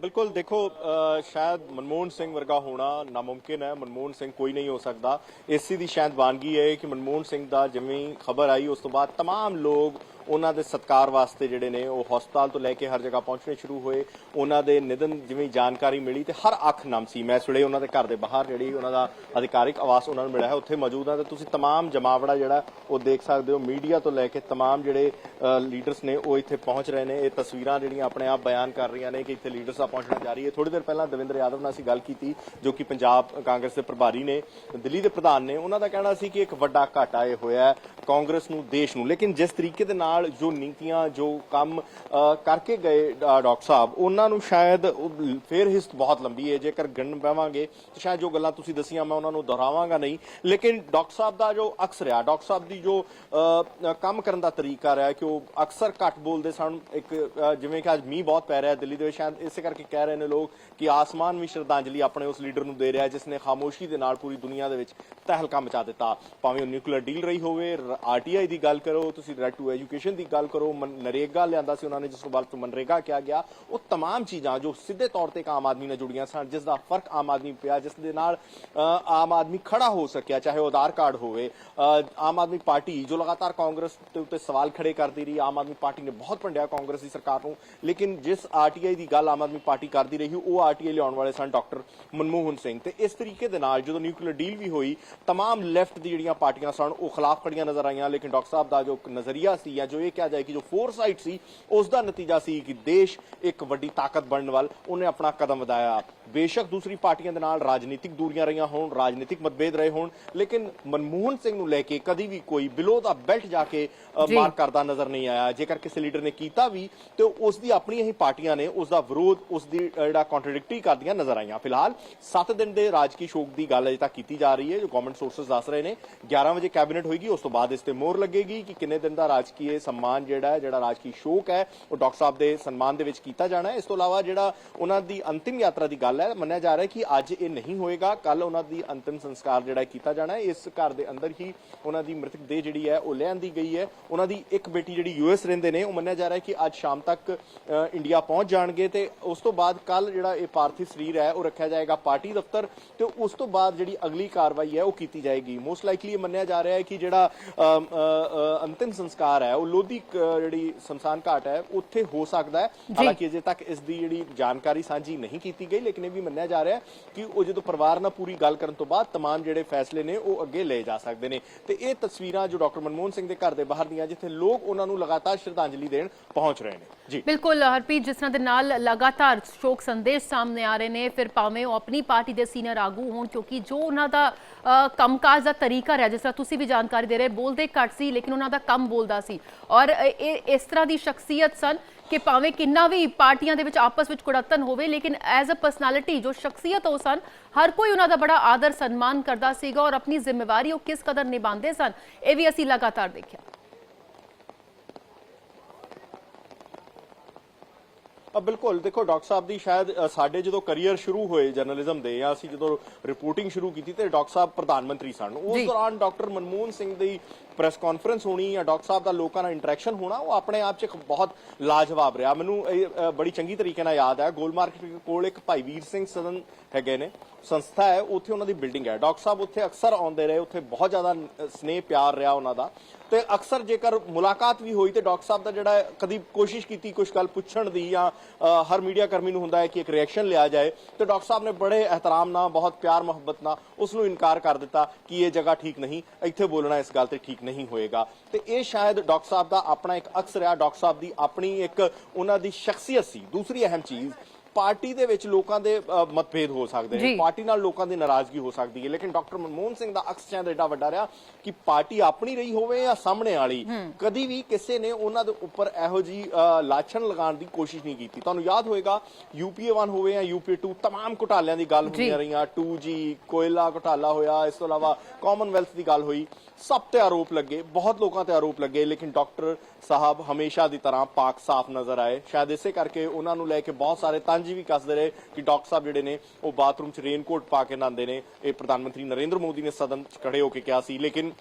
ਬਿਲਕੁਲ ਦੇਖੋ ਅ, ਸ਼ਾਇਦ ਮਨਮੋਹਨ ਸਿੰਘ ਵਰਗਾ ਹੋਣਾ ਨਾਮੁਮਕਿਨ ਹੈ ਮਨਮੋਹਨ ਸਿੰਘ ਕੋਈ ਨਹੀਂ ਹੋ ਸਕਦਾ ਇਸੇ ਦੀ ਸ਼ਾਇਦ ਵਾਨਗੀ ਹੈ ਕਿ ਮਨਮੋਹਨ ਸਿੰਘ ਦਾ ਜਿਵੇਂ ਖਬਰ ਆਈ ਉਸ ਤੋਂ ਬਾਅਦ तमाम ਲੋਕ ਉਹਨਾਂ ਦੇ ਸਤਕਾਰ ਵਾਸਤੇ ਜਿਹੜੇ ਨੇ ਉਹ ਹਸਪਤਾਲ ਤੋਂ ਲੈ ਕੇ ਹਰ ਜਗ੍ਹਾ ਪਹੁੰਚਣੇ ਸ਼ੁਰੂ ਹੋਏ। ਉਹਨਾਂ ਦੇ ਨਿਧਨ ਜਿਵੇਂ ਜਾਣਕਾਰੀ ਮਿਲੀ ਤੇ ਹਰ ਅੱਖ ਨਮ ਸੀ। ਮੈਂ ਇਸ ਵੇਲੇ ਉਹਨਾਂ ਦੇ ਘਰ ਦੇ ਬਾਹਰ ਜਿਹੜੀ ਉਹਨਾਂ ਦਾ ਅਧਿਕਾਰਿਕ ਆਵਾਸ ਉਹਨਾਂ ਨੂੰ ਮਿਲਿਆ ਹੈ। ਉੱਥੇ ਮੌਜੂਦ ਆ ਤੇ ਤੁਸੀਂ ਤਮਾਮ ਜਮਾਵੜਾ ਜਿਹੜਾ ਉਹ ਦੇਖ ਸਕਦੇ ਹੋ। ਮੀਡੀਆ ਤੋਂ ਲੈ ਕੇ ਤਮਾਮ ਜਿਹੜੇ ਲੀਡਰਸ ਨੇ ਉਹ ਇੱਥੇ ਪਹੁੰਚ ਰਹੇ ਨੇ। ਇਹ ਤਸਵੀਰਾਂ ਜਿਹੜੀਆਂ ਆਪਣੇ ਆਪ ਬਿਆਨ ਕਰ ਰਹੀਆਂ ਨੇ ਕਿ ਇੱਥੇ ਲੀਡਰਸ ਦਾ ਪਹੁੰਚਣਾ ਜਾਰੀ ਹੈ। ਥੋੜੀ ਦੇਰ ਪਹਿਲਾਂ ਦਵਿੰਦਰ ਯਾਦਵ ਨਾਲ ਅਸੀਂ ਗੱਲ ਕੀਤੀ, ਜੋ ਕਿ ਪੰਜਾਬ ਕਾਂਗਰਸ ਦੇ ਪ੍ਰਭਾਰੀ ਨੇ, ਦਿੱਲੀ ਦੇ ਪ੍ਰਧਾਨ ਨੇ। ਉਹਨਾਂ ਦਾ ਕਹਿਣਾ ਸੀ ਕਿ ਇੱਕ ਵੱਡਾ ਘਾਟਾ ਇਹ ਹੋਇਆ ਕਾਂਗਰਸ ਨੂੰ, ਦੇਸ਼ ਨੂੰ। ਲੇਕਿਨ ਜਿਸ ਤਰੀਕੇ ਦੇ ਨਾਲ ਜੋ ਨੀਤੀਆਂ, ਜੋ ਕੰਮ ਕਰਕੇ ਗਏ ਡਾਕਟਰ ਸਾਹਿਬ, ਉਹਨਾਂ ਨੂੰ ਸ਼ਾਇਦ ਉਹ ਫੇਰ ਹਿਸਟ ਬਹੁਤ ਲੰਬੀ ਹੈ ਜੇਕਰ ਗਣ ਪਾਵਾਂਗੇ, ਤਾਂ ਸ਼ਾਇਦ ਜੋ ਗੱਲਾਂ ਤੁਸੀਂ ਦਸੀਆਂ ਮੈਂ ਉਹਨਾਂ ਨੂੰ ਦੁਹਰਾਵਾਂਗਾ ਨਹੀਂ। ਲੇਕਿਨ ਡਾਕਟਰ ਸਾਹਿਬ ਦਾ ਜੋ ਅਕਸਰ ਆ ਡਾਕਟਰ ਸਾਹਿਬ ਦੀ ਜੋ ਕੰਮ ਕਰਨ ਦਾ ਤਰੀਕਾ ਰਿਹਾ ਕਿ ਉਹ ਅਕਸਰ ਘੱਟ ਬੋਲਦੇ ਸਨ, ਇੱਕ ਜਿਵੇਂ ਕਿ ਅੱਜ ਮੀਂਹ ਬਹੁਤ ਪੈ ਰਿਹਾ ਦਿੱਲੀ ਦੇ ਵਿੱਚ, ਸ਼ਾਇਦ ਇਸੇ ਕਰਕੇ ਕਹਿ ਰਹੇ ਨੇ ਲੋਕ ਕਿ ਆਸਮਾਨ ਵੀ ਸ਼ਰਧਾਂਜਲੀ ਆਪਣੇ ਉਸ ਲੀਡਰ ਨੂੰ ਦੇ ਰਿਹਾ ਹੈ ਜਿਸ ਨੇ ਖਾਮੋਸ਼ੀ ਦੇ ਨਾਲ ਪੂਰੀ ਦੁਨੀਆ ਦੇ ਵਿੱਚ ਤਹਿਲਕਾ ਮਚਾ ਦਿੱਤਾ। ਭਾਵੇਂ ਉਹ ਨਿਊਕਲੀਅਰ ਡੀਲ ਰਹੀ ਹੋਵੇ ਆਰਟੀਆਈ ਦੀ ਗੱਲ ਕਰੋ, ਤੁਸੀਂ ਰਾਈਟ ਟੂ ਐਜੂਕੇਸ਼ਨ ਦੀ ਗੱਲ ਕਰੋ ਮਨ- ਨਰੇਗਾ ਲਿਆਂਦਾ ਸੀ ਉਹਨਾਂ ਨੇ ਜਿਸ ਨੂੰ ਬਾਅਦ ਮਨਰੇਗਾ ਕਿਹਾ ਗਿਆ ਉਹ तमाम ਚੀਜ਼ਾਂ ਜੋ ਸਿੱਧੇ ਤੌਰ ਤੇ ਇੱਕ ਆਮ ਆਦਮੀ ਨਾਲ ਜੁੜੀਆਂ ਸਨ ਜਿਸ ਦਾ ਫਰਕ ਆਮ ਆਦਮੀ ਪਿਆ ਜਿਸ ਦੇ ਨਾਲ ਅ, ਆਮ ਆਦਮੀ ਖੜਾ ਹੋ ਸਕਿਆ ਚਾਹੇ ਉਹ ਆਧਾਰ ਕਾਰਡ ਹੋਵੇ ਅ, ਆਮ ਆਦਮੀ ਪਾਰਟੀ ਜੋ ਲਗਾਤਾਰ ਕਾਂਗਰਸ ਦੇ ਉੱਤੇ ਸਵਾਲ ਖੜੇ ਕਰਦੀ ਰਹੀ ਆਮ ਆਦਮੀ ਪਾਰਟੀ ਨੇ ਬਹੁਤ ਭੰਡਿਆ ਕਾਂਗਰਸ ਦੀ ਸਰਕਾਰ ਨੂੰ ਲੇਕਿਨ ਜਿਸ ਆਰਟੀਆਈ ਦੀ ਗੱਲ ਆਮ ਆਦਮੀ ਪਾਰਟੀ ਕਰਦੀ ਰਹੀ ਉਹ ਆਰਟੀਆਈ ਲਿਆਉਣ ਵਾਲੇ ਸਨ ਡਾਕਟਰ ਮਨਮੋਹਨ ਸਿੰਘ ਤੇ ਇਸ ਤਰੀਕੇ ਦੇ ਨਾਲ ਜਦੋਂ ਨਿਊਕਲੀਅਰ ਡੀਲ ਵੀ ਹੋਈ तमाम ਲੈਫਟ ਦੀ ਜਿਹੜੀਆਂ ਪਾਰਟੀਆਂ ਸਨ ਉਹ ਖਿਲਾਫ ਖੜੀਆਂ ਨਜ਼ਰ ਆਈਆਂ ਲੇਕਿਨ ਡਾਕਟਰ ਸਾਹਿਬ ਦਾ ਜੋ ਇੱਕ ਨਜ਼ਰੀਆ ਸੀ ਜਾਂ ਜੋ ਇਹ ਕਿਹਾ ਜਾਏ ਕਿ ਜੋ ਫੋਰਸਾਈਟ ਸੀ, ਉਸ ਦਾ ਨਤੀਜਾ ਸੀ ਕਿ ਦੇਸ਼ ਇੱਕ ਵੱਡੀ ਤਾਕਤ ਬਣਨ ਵੱਲ, ਉਹਨੇ ਆਪਣਾ ਕਦਮ ਵਧਾਇਆ। ਬੇਸ਼ੱਕ ਦੂਸਰੀ ਪਾਰਟੀਆਂ ਦੇ ਨਾਲ ਰਾਜਨੀਤਿਕ ਦੂਰੀਆਂ ਰਹੀਆਂ ਹੋਣ ਰਾਜਨੀਤਿਕ ਮਤਭੇਦ ਰਹੇ ਹੋਣ ਲੇਕਿਨ ਮਨਮੋਹਨ ਸਿੰਘ ਨੂੰ ਲੈ ਕੇ ਕਦੀ ਵੀ ਕੋਈ ਬਿਲੋ ਦਾ ਬੈਲਟ ਜਾ ਕੇ। ਮਾਰ ਕਰਦਾ ਨਜ਼ਰ ਨਹੀਂ ਆਇਆ। ਜੇਕਰ ਕਿਸੇ ਲੀਡਰ ਨੇ ਕੀਤਾ ਵੀ ਤੇ ਉਸ ਦੀ ਆਪਣੀਆਂ ਹੀ ਪਾਰਟੀਆਂ ਨੇ ਉਸ ਦਾ ਵਿਰੋਧ ਉਸ ਦੀ ਜਿਹੜਾ ਕੰਟਰਡਿਕਟਰੀ ਕਰਦੀਆਂ ਨਜ਼ਰ ਆਈਆਂ। ਫਿਲਹਾਲ 7 ਦਿਨ ਦੇ ਰਾਜਕੀ ਸ਼ੋਕ ਦੀ ਗੱਲ ਅਜੇ ਤੱਕ ਕੀਤੀ ਜਾ ਰਹੀ ਹੈ ਜੋ ਗਵਰਨਮੈਂਟ ਸੋਰਸਸ ਦੱਸ ਰਹੇ ਨੇ। 11 ਵਜੇ ਕੈਬਨਿਟ ਹੋਏਗੀ ਉਸ ਤੋਂ ਬਾਅਦ ਇਸ ਤੇ ਮੋਹਰ ਲੱਗੇਗੀ ਕਿ ਕਿੰਨੇ ਦਿਨ ਦਾ ਰਾਜਕੀ ਇਹ ਸਨਮਾਨ ਜਿਹੜਾ ਹੈ ਜਿਹੜਾ ਰਾਜਕੀ ਸ਼ੋਕ ਹੈ ਉਹ ਡਾਕਟਰ ਸਾਹਿਬ ਦੇ ਸਨਮਾਨ ਦੇ ਵਿੱਚ ਕੀਤਾ ਜਾਣਾ ਹੈ। ਇਸ ਤੋਂ ਇਲਾਵਾ ਜਿਹੜਾ ਉਹਨਾਂ ਦੀ ਅੰਤਿਮ ਯਾਤਰਾ ਦੀ ਗੱਲ ਹੈ ਮੰਨਿਆ ਜਾ ਰਿਹਾ ਕਿ ਅੱਜ ਇਹ ਨਹੀਂ ਹੋਏਗਾ। ਕੱਲ ਉਹਨਾਂ ਦੀ ਅੰਤਿਮ ਸੰਸਕਾਰ ਜਿਹੜਾ ਕੀਤਾ ਜਾਣਾ ਹੈ ਇਸ ਘਰ ਦੇ ਅੰਦਰ ਹੀ ਉਹਨਾਂ ਦੀ ਮ੍ਰਿਤਕ ਦੇਹ ਜਿਹੜੀ ਹੈ ਉਹ ਲਿਆਂਦੀ ਗਈ ਹੈ। ਉਹਨਾਂ ਦੀ ਇੱਕ ਬੇਟੀ ਜਿਹੜੀ ਯੂਐਸ ਰਹਿੰਦੇ ਨੇ ਉਹ ਮੰਨਿਆ ਜਾ ਰਿਹਾ ਕਿ ਅੱਜ ਸ਼ਾਮ ਤੱਕ ਇੰਡੀਆ ਪਹੁੰਚ ਜਾਣਗੇ ਤੇ ਉਸ ਤੋਂ ਬਾਅਦ ਕੱਲ ਜਿਹੜਾ ਇਹ ਪਾਰਥਿਵ ਸਰੀਰ ਹੈ ਉਹ ਰੱਖਿਆ ਜਾਏਗਾ ਪਾਰਟੀ ਦਫ਼ਤਰ ਤੇ ਉਸ ਤੋਂ ਬਾਅਦ ਜਿਹੜੀ ਅਗਲੀ ਕਾਰਵਾਈ ਹੈ ਉਹ ਕੀਤੀ ਜਾਏਗੀ। ਮੋਸਟ ਲਾਈਕਲੀ ਇਹ ਮੰਨਿਆ ਜਾ ਰਿਹਾ ਹੈ ਕਿ ਜਿਹੜਾ ਅੰਤਿਮ ਸੰਸਕਾਰ ਹੈ ਉਹ ਲੋਧੀ ਜਿਹੜੀ ਸ਼ਮਸ਼ਾਨ ਘਾਟ ਹੈ ਉੱਥੇ ਹੋ ਸਕਦਾ ਹੈ। ਹਾਲਾਂਕਿ ਅਜੇ ਤੱਕ ਇਸ ਦੀ ਜਿਹੜੀ ਜਾਣਕਾਰੀ ਸਾਂਝੀ ਨਹੀਂ ਕੀਤੀ ਗਈ ਲੇਕਿਨ ਇਹ ਵੀ ਮੰਨਿਆ ਜਾ ਰਿਹਾ ਹੈ ਕਿ ਉਹ ਜਦੋਂ ਪਰਿਵਾਰ ਨਾਲ ਪੂਰੀ ਗੱਲ ਕਰਨ ਤੋਂ ਬਾਅਦ तमाम ਜਿਹੜੇ ਫੈਸਲੇ ਨੇ ਉਹ ਅੱਗੇ ਲਏ ਜਾ ਸਕਦੇ ਨੇ ਤੇ ਇਹ ਤਸਵੀਰਾਂ ਜੋ ਡਾਕਟਰ ਮਨਮੋਹਨ ਸਿੰਘ ਦੇ ਘਰ ਦੇ ਬਾਹਰ ਦੀਆਂ ਜਿੱਥੇ ਲੋਕ ਉਹਨਾਂ ਨੂੰ ਲਗਾਤਾਰ ਸ਼ਰਧਾਂਜਲੀ ਦੇਣ ਪਹੁੰਚ ਰਹੇ ਨੇ ਜੀ ਬਿਲਕੁਲ ਹਰਪ੍ਰੀਤ ਜਿਸ ਤਰ੍ਹਾਂ ਦੇ ਨਾਲ ਲਗਾਤਾਰ ਸ਼ੋਕ ਸੰਦੇਸ਼ ਸਾਹਮਣੇ ਆ ਰਹੇ ਨੇ ਫਿਰ ਭਾਵੇਂ ਉਹ ਆਪਣੀ ਪਾਰਟੀ ਦੇ ਸੀਨੀਅਰ ਆਗੂ ਹੋਣ ਕਿਉਂਕਿ ਜੋ ਉਹਨਾਂ ਦਾ ਅ, ਕੰਮਕਾਜ ਦਾ ਤਰੀਕਾ ਰਿਹਾ ਜਿਸ ਤਰ੍ਹਾਂ ਤੁਸੀਂ ਵੀ ਜਾਣਕਾਰੀ ਦੇ ਰਹੇ ਬੋਲਦੇ ਘੱਟ ਸੀ ਲੇਕਿਨ ਉਹਨਾਂ ਦਾ ਕੰਮ ਬੋਲਦਾ ਸੀ ਔਰ ਇਹ- ਇਹ ਇਸ ਤਰ੍ਹਾਂ ਦੀ ਸ਼ਖਸੀਅਤ ਸਨ ਕਿ ਭਾਵੇਂ ਕਿੰਨਾ ਵੀ ਪਾਰਟੀਆਂ ਦੇ ਵਿੱਚ ਆਪਸ ਵਿੱਚ ਕੁੜੱਤਨ ਹੋਵੇ, ਲੇਕਿਨ ਐਜ਼ ਅ ਪਰਸਨੈਲਿਟੀ ਜੋ ਸ਼ਖਸੀਅਤ ਉਹ ਸਨ, ਹਰ ਕੋਈ ਉਹਨਾਂ ਦਾ ਬੜਾ ਆਦਰ ਸਨਮਾਨ ਕਰਦਾ ਸੀਗਾ ਔਰ ਆਪਣੀ ਜ਼ਿੰਮੇਵਾਰੀ ਉਹ ਕਿਸ ਕਦਰ ਨਿਭਾਉਂਦੇ ਸਨ, ਇਹ ਵੀ ਅਸੀਂ ਲਗਾਤਾਰ ਦੇਖਿਆ। ਬਿਲਕੁਲ ਦੇਖੋ ਡਾਕਟਰ ਸਾਹਿਬ ਦੀ ਸ਼ਾਇਦ ਸਾਡੇ ਜਦੋਂ ਕੈਰੀਅਰ ਸ਼ੁਰੂ ਹੋਏ ਜਰਨਲਿਜ਼ਮ ਦੇ ਜਾਂ ਅਸੀਂ ਜਦੋਂ ਰਿਪੋਰਟਿੰਗ ਸ਼ੁਰੂ ਕੀਤੀ ਤੇ ਡਾਕਟਰ ਸਾਹਿਬ ਪ੍ਰਧਾਨ ਮੰਤਰੀ ਸਨ ਉਸ। ਦੌਰਾਨ ਡਾਕਟਰ ਮਨਮੋਹਨ ਸਿੰਘ ਦੀ ਪ੍ਰੈਸ ਕਾਨਫਰੰਸ ਹੋਣੀ ਜਾਂ ਡਾਕਟਰ ਸਾਹਿਬ ਦਾ ਲੋਕਾਂ ਨਾਲ ਇੰਟਰੈਕਸ਼ਨ ਹੋਣਾ ਉਹ ਆਪਣੇ ਆਪ 'ਚ ਇੱਕ ਬਹੁਤ ਲਾਜਵਾਬ ਰਿਹਾ। ਮੈਨੂੰ ਇਹ ਬੜੀ ਚੰਗੀ ਤਰੀਕੇ ਨਾਲ ਯਾਦ ਹੈ ਗੋਲ ਮਾਰਕੀਟ ਕੋਲ ਇੱਕ ਭਾਈ ਵੀਰ ਸਿੰਘ ਸਦਨ ਹੈਗੇ ਨੇ ਸੰਸਥਾ ਹੈ ਉੱਥੇ ਉਹਨਾਂ ਦੀ ਬਿਲਡਿੰਗ ਹੈ। ਡਾਕਟਰ ਸਾਹਿਬ ਉੱਥੇ ਅਕਸਰ ਆਉਂਦੇ ਰਹੇ ਉੱਥੇ ਬਹੁਤ ਜ਼ਿਆਦਾ ਸਨੇਹ ਪਿਆਰ ਰਿਹਾ ਉਹਨਾਂ ਦਾ। ਤੇ ਅਕਸਰ ਜੇਕਰ ਮੁਲਾਕਾਤ ਵੀ ਹੋਈ ਤੇ ਡਾਕਟਰ ਸਾਹਿਬ ਦਾ ਜਿਹੜਾ ਕਦੀ ਕੋਸ਼ਿਸ਼ ਕੀਤੀ ਕੁਝ ਗੱਲ ਪੁੱਛਣ ਦੀ ਜਾਂ ਹਰ ਮੀਡੀਆ ਕਰਮੀ ਨੂੰ ਹੁੰਦਾ ਹੈ ਕਿ ਇੱਕ ਰਿਐਕਸ਼ਨ ਲਿਆ ਜਾਏ, ਤੇ ਡਾਕਟਰ ਸਾਹਿਬ ਨੇ ਬੜੇ ਇਹਤਰਾਮ ਨਾਲ, ਬਹੁਤ ਪਿਆਰ, ਮੁਹੱਬਤ ਨਾਲ ਉਸ ਨੂੰ ਇਨਕਾਰ ਕਰ ਦਿੱਤਾ ਕਿ ਇਹ ਜਗ੍ਹਾ ਠੀਕ ਨਹੀਂ, ਇੱਥੇ ਬੋਲਣਾ ਇਸ ਗੱਲ ਤੇ ਠੀਕ ਨਹੀਂ ਹੋਏਗਾ। ਤੇ ਇਹ ਸ਼ਾਇਦ ਡਾਕਟਰ ਸਾਹਿਬ ਦਾ ਆਪਣਾ ਇੱਕ ਅਕਸਰ ਆ, ਡਾਕਟਰ ਸਾਹਿਬ ਦੀ ਆਪਣੀ ਇੱਕ ਉਹਨਾਂ ਦੀ ਸ਼ਖਸੀਅਤ ਸੀ। ਦੂਸਰੀ ਅਹਿਮ ਚੀਜ਼ ਪਾਰਟੀ ਦੇ ਵਿੱਚ ਲੋਕਾਂ ਦੇ ਅ, ਮਤਭੇਦ ਹੋ ਸਕਦੇ ਨੇ ਜੀ। ਪਾਰਟੀ ਨਾਲ ਲੋਕਾਂ ਦੀ ਨਾਰਾਜ਼ਗੀ ਹੋ ਸਕਦੀ ਹੈ ਲੇਕਿਨ ਡਾਕਟਰ ਮਨਮੋਹਨ ਸਿੰਘ ਦਾ ਅਕਸ ਸ਼ਾਇਦ ਐਡਾ ਵੱਡਾ ਰਿਹਾ ਕਿ ਪਾਰਟੀ ਆਪਣੀ ਰਹੀ ਹੋਵੇ ਜਾਂ ਸਾਹਮਣੇ ਵਾਲੀ ਕਦੀ ਵੀ ਕਿਸੇ ਨੇ ਉਹਨਾਂ ਦੇ ਉੱਪਰ ਇਹੋ ਜੀ ਲਾਛਣ ਲਗਾਉਣ ਦੀ ਕੋਸ਼ਿਸ਼ ਨਹੀਂ ਕੀਤੀ ਤੁਹਾਨੂੰ ਯਾਦ ਹੋਏਗਾ ਯੂਪੀਏ 1 ਹੋਵੇ ਜਾਂ ਯੂਪੀਏ 2 तमाम ਘੁਟਾਲਿਆਂ ਦੀ ਗੱਲ ਹੁੰਦੀਆਂ ਰਹੀਆਂ 2G ਕੋਇਲਾ ਘੁਟਾਲਾ ਹੋਇਆ ਇਸ ਤੋਂ ਇਲਾਵਾ ਕਾਮਨਵੈਲਥ ਦੀ ਗੱਲ ਹੋਈ ਸਭ ਤੇ ਆਰੋਪ ਲੱਗੇ ਬਹੁਤ ਲੋਕਾਂ ਤੇ ਆਰੋਪ ਲੱਗੇ ਲੇਕਿਨ ਡਾਕਟਰ ਸਾਹਿਬ ਹਮੇਸ਼ਾ ਦੀ ਤਰ੍ਹਾਂ ਪਾਕ ਸਾਫ਼ ਨਜ਼ਰ ਆਏ ਸ਼ਾਇਦ ਇਸੇ ਕਰਕੇ ਉਹਨਾਂ ਨੂੰ ਲੈ ਕੇ ਬਹੁਤ ਸਾਰੇ ਤੰਜ ਜੀ ਵੀ ਕੱਸਦੇ ਰਹੇ ਕਿ ਡਾਕਟਰ ਸਾਹਿਬ ਜਿਹੜੇ ਨੇ, ਉਹ ਬਾਥਰੂਮ 'ਚ ਰੇਨਕੋਟ ਪਾ ਕੇ ਨਹਾਉਂਦੇ ਨੇ। ਇਹ ਪ੍ਰਧਾਨ ਮੰਤਰੀ ਨਰਿੰਦਰ ਮੋਦੀ ਨੇ ਸਦਨ 'ਚ ਖੜੇ ਹੋ ਕੇ ਕਿਹਾ ਸੀ। ਲੇਕਿਨ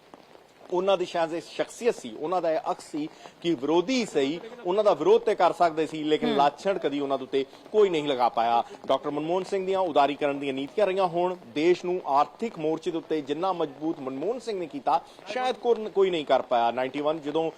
ਉਹਨਾਂ ਦੀ ਸ਼ਾਇਦ ਇਹ ਸ਼ਖਸੀਅਤ ਸੀ ਉਹਨਾਂ ਦਾ ਇਹ ਅਕਸ ਸੀ ਕਿ ਵਿਰੋਧੀ ਸਹੀ ਉਹਨਾਂ ਦਾ ਵਿਰੋਧ ਤੇ ਕਰ ਸਕਦੇ ਸੀ ਲੇਕਿਨ ਲਾਛਣ ਕਦੀ ਉਹਨਾਂ ਦੇ ਉੱਤੇ ਕੋਈ ਨਹੀਂ ਲਗਾ ਪਾਇਆ। ਡਾਕਟਰ ਮਨਮੋਹਨ ਸਿੰਘ ਦੀਆਂ ਉਦਾਰੀਕਰਨ ਦੀਆਂ ਨੀਤੀਆਂ ਰਹੀਆਂ ਹੋਣ ਦੇਸ਼ ਨੂੰ ਆਰਥਿਕ ਮੋਰਚੇ ਦੇ ਉੱਤੇ ਜਿੰਨਾ ਮਜ਼ਬੂਤ ਮਨਮੋਹਨ ਸਿੰਘ ਨੇ ਕੀਤਾ ਸ਼ਾਇਦ ਕੋਈ ਨਹੀਂ ਕਰ ਪਾਇਆ। 91 ਜਦੋਂ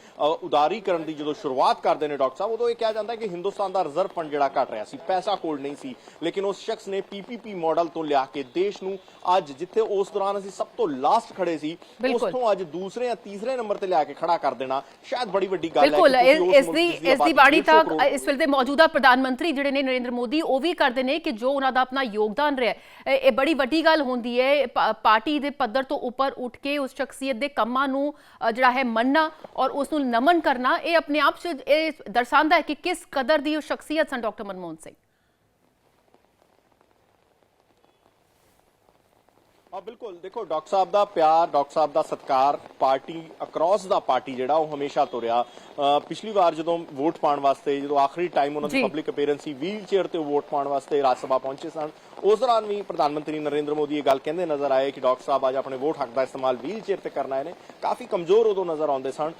ਉਦਾਰੀਕਰਨ ਦੀ ਜਦੋਂ ਸ਼ੁਰੂਆਤ ਕਰਦੇ ਨੇ ਡਾਕਟਰ ਸਾਹਿਬ ਉਦੋਂ ਇਹ ਕਿਹਾ ਜਾਂਦਾ ਕਿ ਹਿੰਦੁਸਤਾਨ ਦਾ ਰਿਜ਼ਰਵ ਫੰਡ ਜਿਹੜਾ ਘਟ ਰਿਹਾ ਸੀ ਪੈਸਾ ਕੋਲ ਨਹੀਂ ਸੀ ਲੇਕਿਨ ਉਸ ਸ਼ਖਸ ਨੇ ਪੀਪੀਪੀ ਮਾਡਲ ਤੋਂ ਲਿਆ ਕੇ ਦੇਸ਼ ਨੂੰ ਅੱਜ ਜਿੱਥੇ ਉਸ ਦੌਰਾਨ ਅਸੀਂ ਸਭ ਤੋਂ ਲਾਸਟ ਖੜੇ ਸੀ ਉਸ। ਤੋਂ ਅੱਜ ਦੂਸਰੇ ਜਾਂ ਤੀਸਰੇ ਨੰਬਰ ਤੇ ਲਿਆ ਕੇ ਖੜਾ ਕਰ ਦੇਣਾ ਸ਼ਾਇਦ ਬੜੀ ਵੱਡੀ ਗੱਲ ਹੈ ਬਿਲਕੁਲ ਇਸ ਦੀ ਇਸ ਦੀ ਬਾੜੀ 150 ਤਾਂ ਇਸ ਵੇਲੇ ਦੇ ਮੌਜੂਦਾ ਪ੍ਰਧਾਨ ਮੰਤਰੀ ਜਿਹੜੇ ਨੇ ਨਰਿੰਦਰ ਮੋਦੀ ਉਹ ਵੀ ਕਰਦੇ ਨੇ ਕਿ ਜੋ ਉਹਨਾਂ ਦਾ ਆਪਣਾ ਯੋਗਦਾਨ ਰਿਹਾ। ਇਹ ਬੜੀ ਵੱਡੀ ਗੱਲ ਹੁੰਦੀ ਹੈ ਪਾਰਟੀ ਦੇ ਪੱਧਰ ਤੋਂ ਉੱਪਰ ਉੱਠ ਕੇ ਉਸ ਸ਼ਖਸੀਅਤ ਦੇ ਕੰਮਾਂ ਨੂੰ ਜਿਹੜਾ ਹੈ ਮੰਨਣਾ ਔਰ ਉਸ ਨੂੰ ਨਮਨ ਕਰਨਾ ਇਹ ਆਪਣੇ ਆਪ 'ਚ ਇਹ ਦਰਸਾਉਂਦਾ ਹੈ ਕਿ ਕਿਸ ਕਦਰ ਦੀ ਉਹ ਸ਼ਖਸੀਅਤ ਸਨ ਡਾਕਟਰ ਮਨਮੋਹਨ ਸਿੰਘ ਹਾਂ ਬਿਲਕੁਲ। ਦੇਖੋ ਡਾਕਟਰ ਸਾਹਿਬ ਦਾ ਪਿਆਰ ਡਾਕਟਰ ਸਾਹਿਬ ਦਾ ਸਤਿਕਾਰ ਪਾਰਟੀ ਅਕ੍ਰੋਸ ਦਾ ਪਾਰਟੀ ਜਿਹੜਾ ਉਹ ਹਮੇਸ਼ਾ ਤੁਰਿਆ। ਪਿਛਲੀ ਵਾਰ ਜਦੋਂ ਵੋਟ ਪਾਉਣ ਵਾਸਤੇ ਜਦੋਂ ਆਖਰੀ ਟਾਈਮ ਉਹਨਾਂ ਦੀ। ਪਬਲਿਕ ਅਪੀਅਰੈਂਸ ਸੀ ਵੀਲ ਚੇਅਰ ਤੇ ਵੋਟ ਪਾਉਣ ਵਾਸਤੇ ਰਾਜ ਸਭਾ ਪਹੁੰਚੇ ਸਨ। ਉਸ ਦੌਰਾਨ ਵੀ ਪ੍ਰਧਾਨ ਮੰਤਰੀ ਨਰਿੰਦਰ ਮੋਦੀ ਇਹ ਗੱਲ ਕਹਿੰਦੇ ਨਜ਼ਰ ਆਏ ਕਿ ਡਾਕਟਰ ਸਾਹਿਬ ਅੱਜ ਆਪਣੇ ਵੋਟ ਹੱਕ ਦਾ ਇਸਤੇਮਾਲ ਵੀਲ ਚੇਅਰ ਤੇ ਕਰਨਾ ਇਹਨੇ ਕਾਫੀ ਕਮਜ਼ੋਰ ਉਦੋਂ ਨਜ਼ਰ ਆਉਂਦੇ ਸਨ।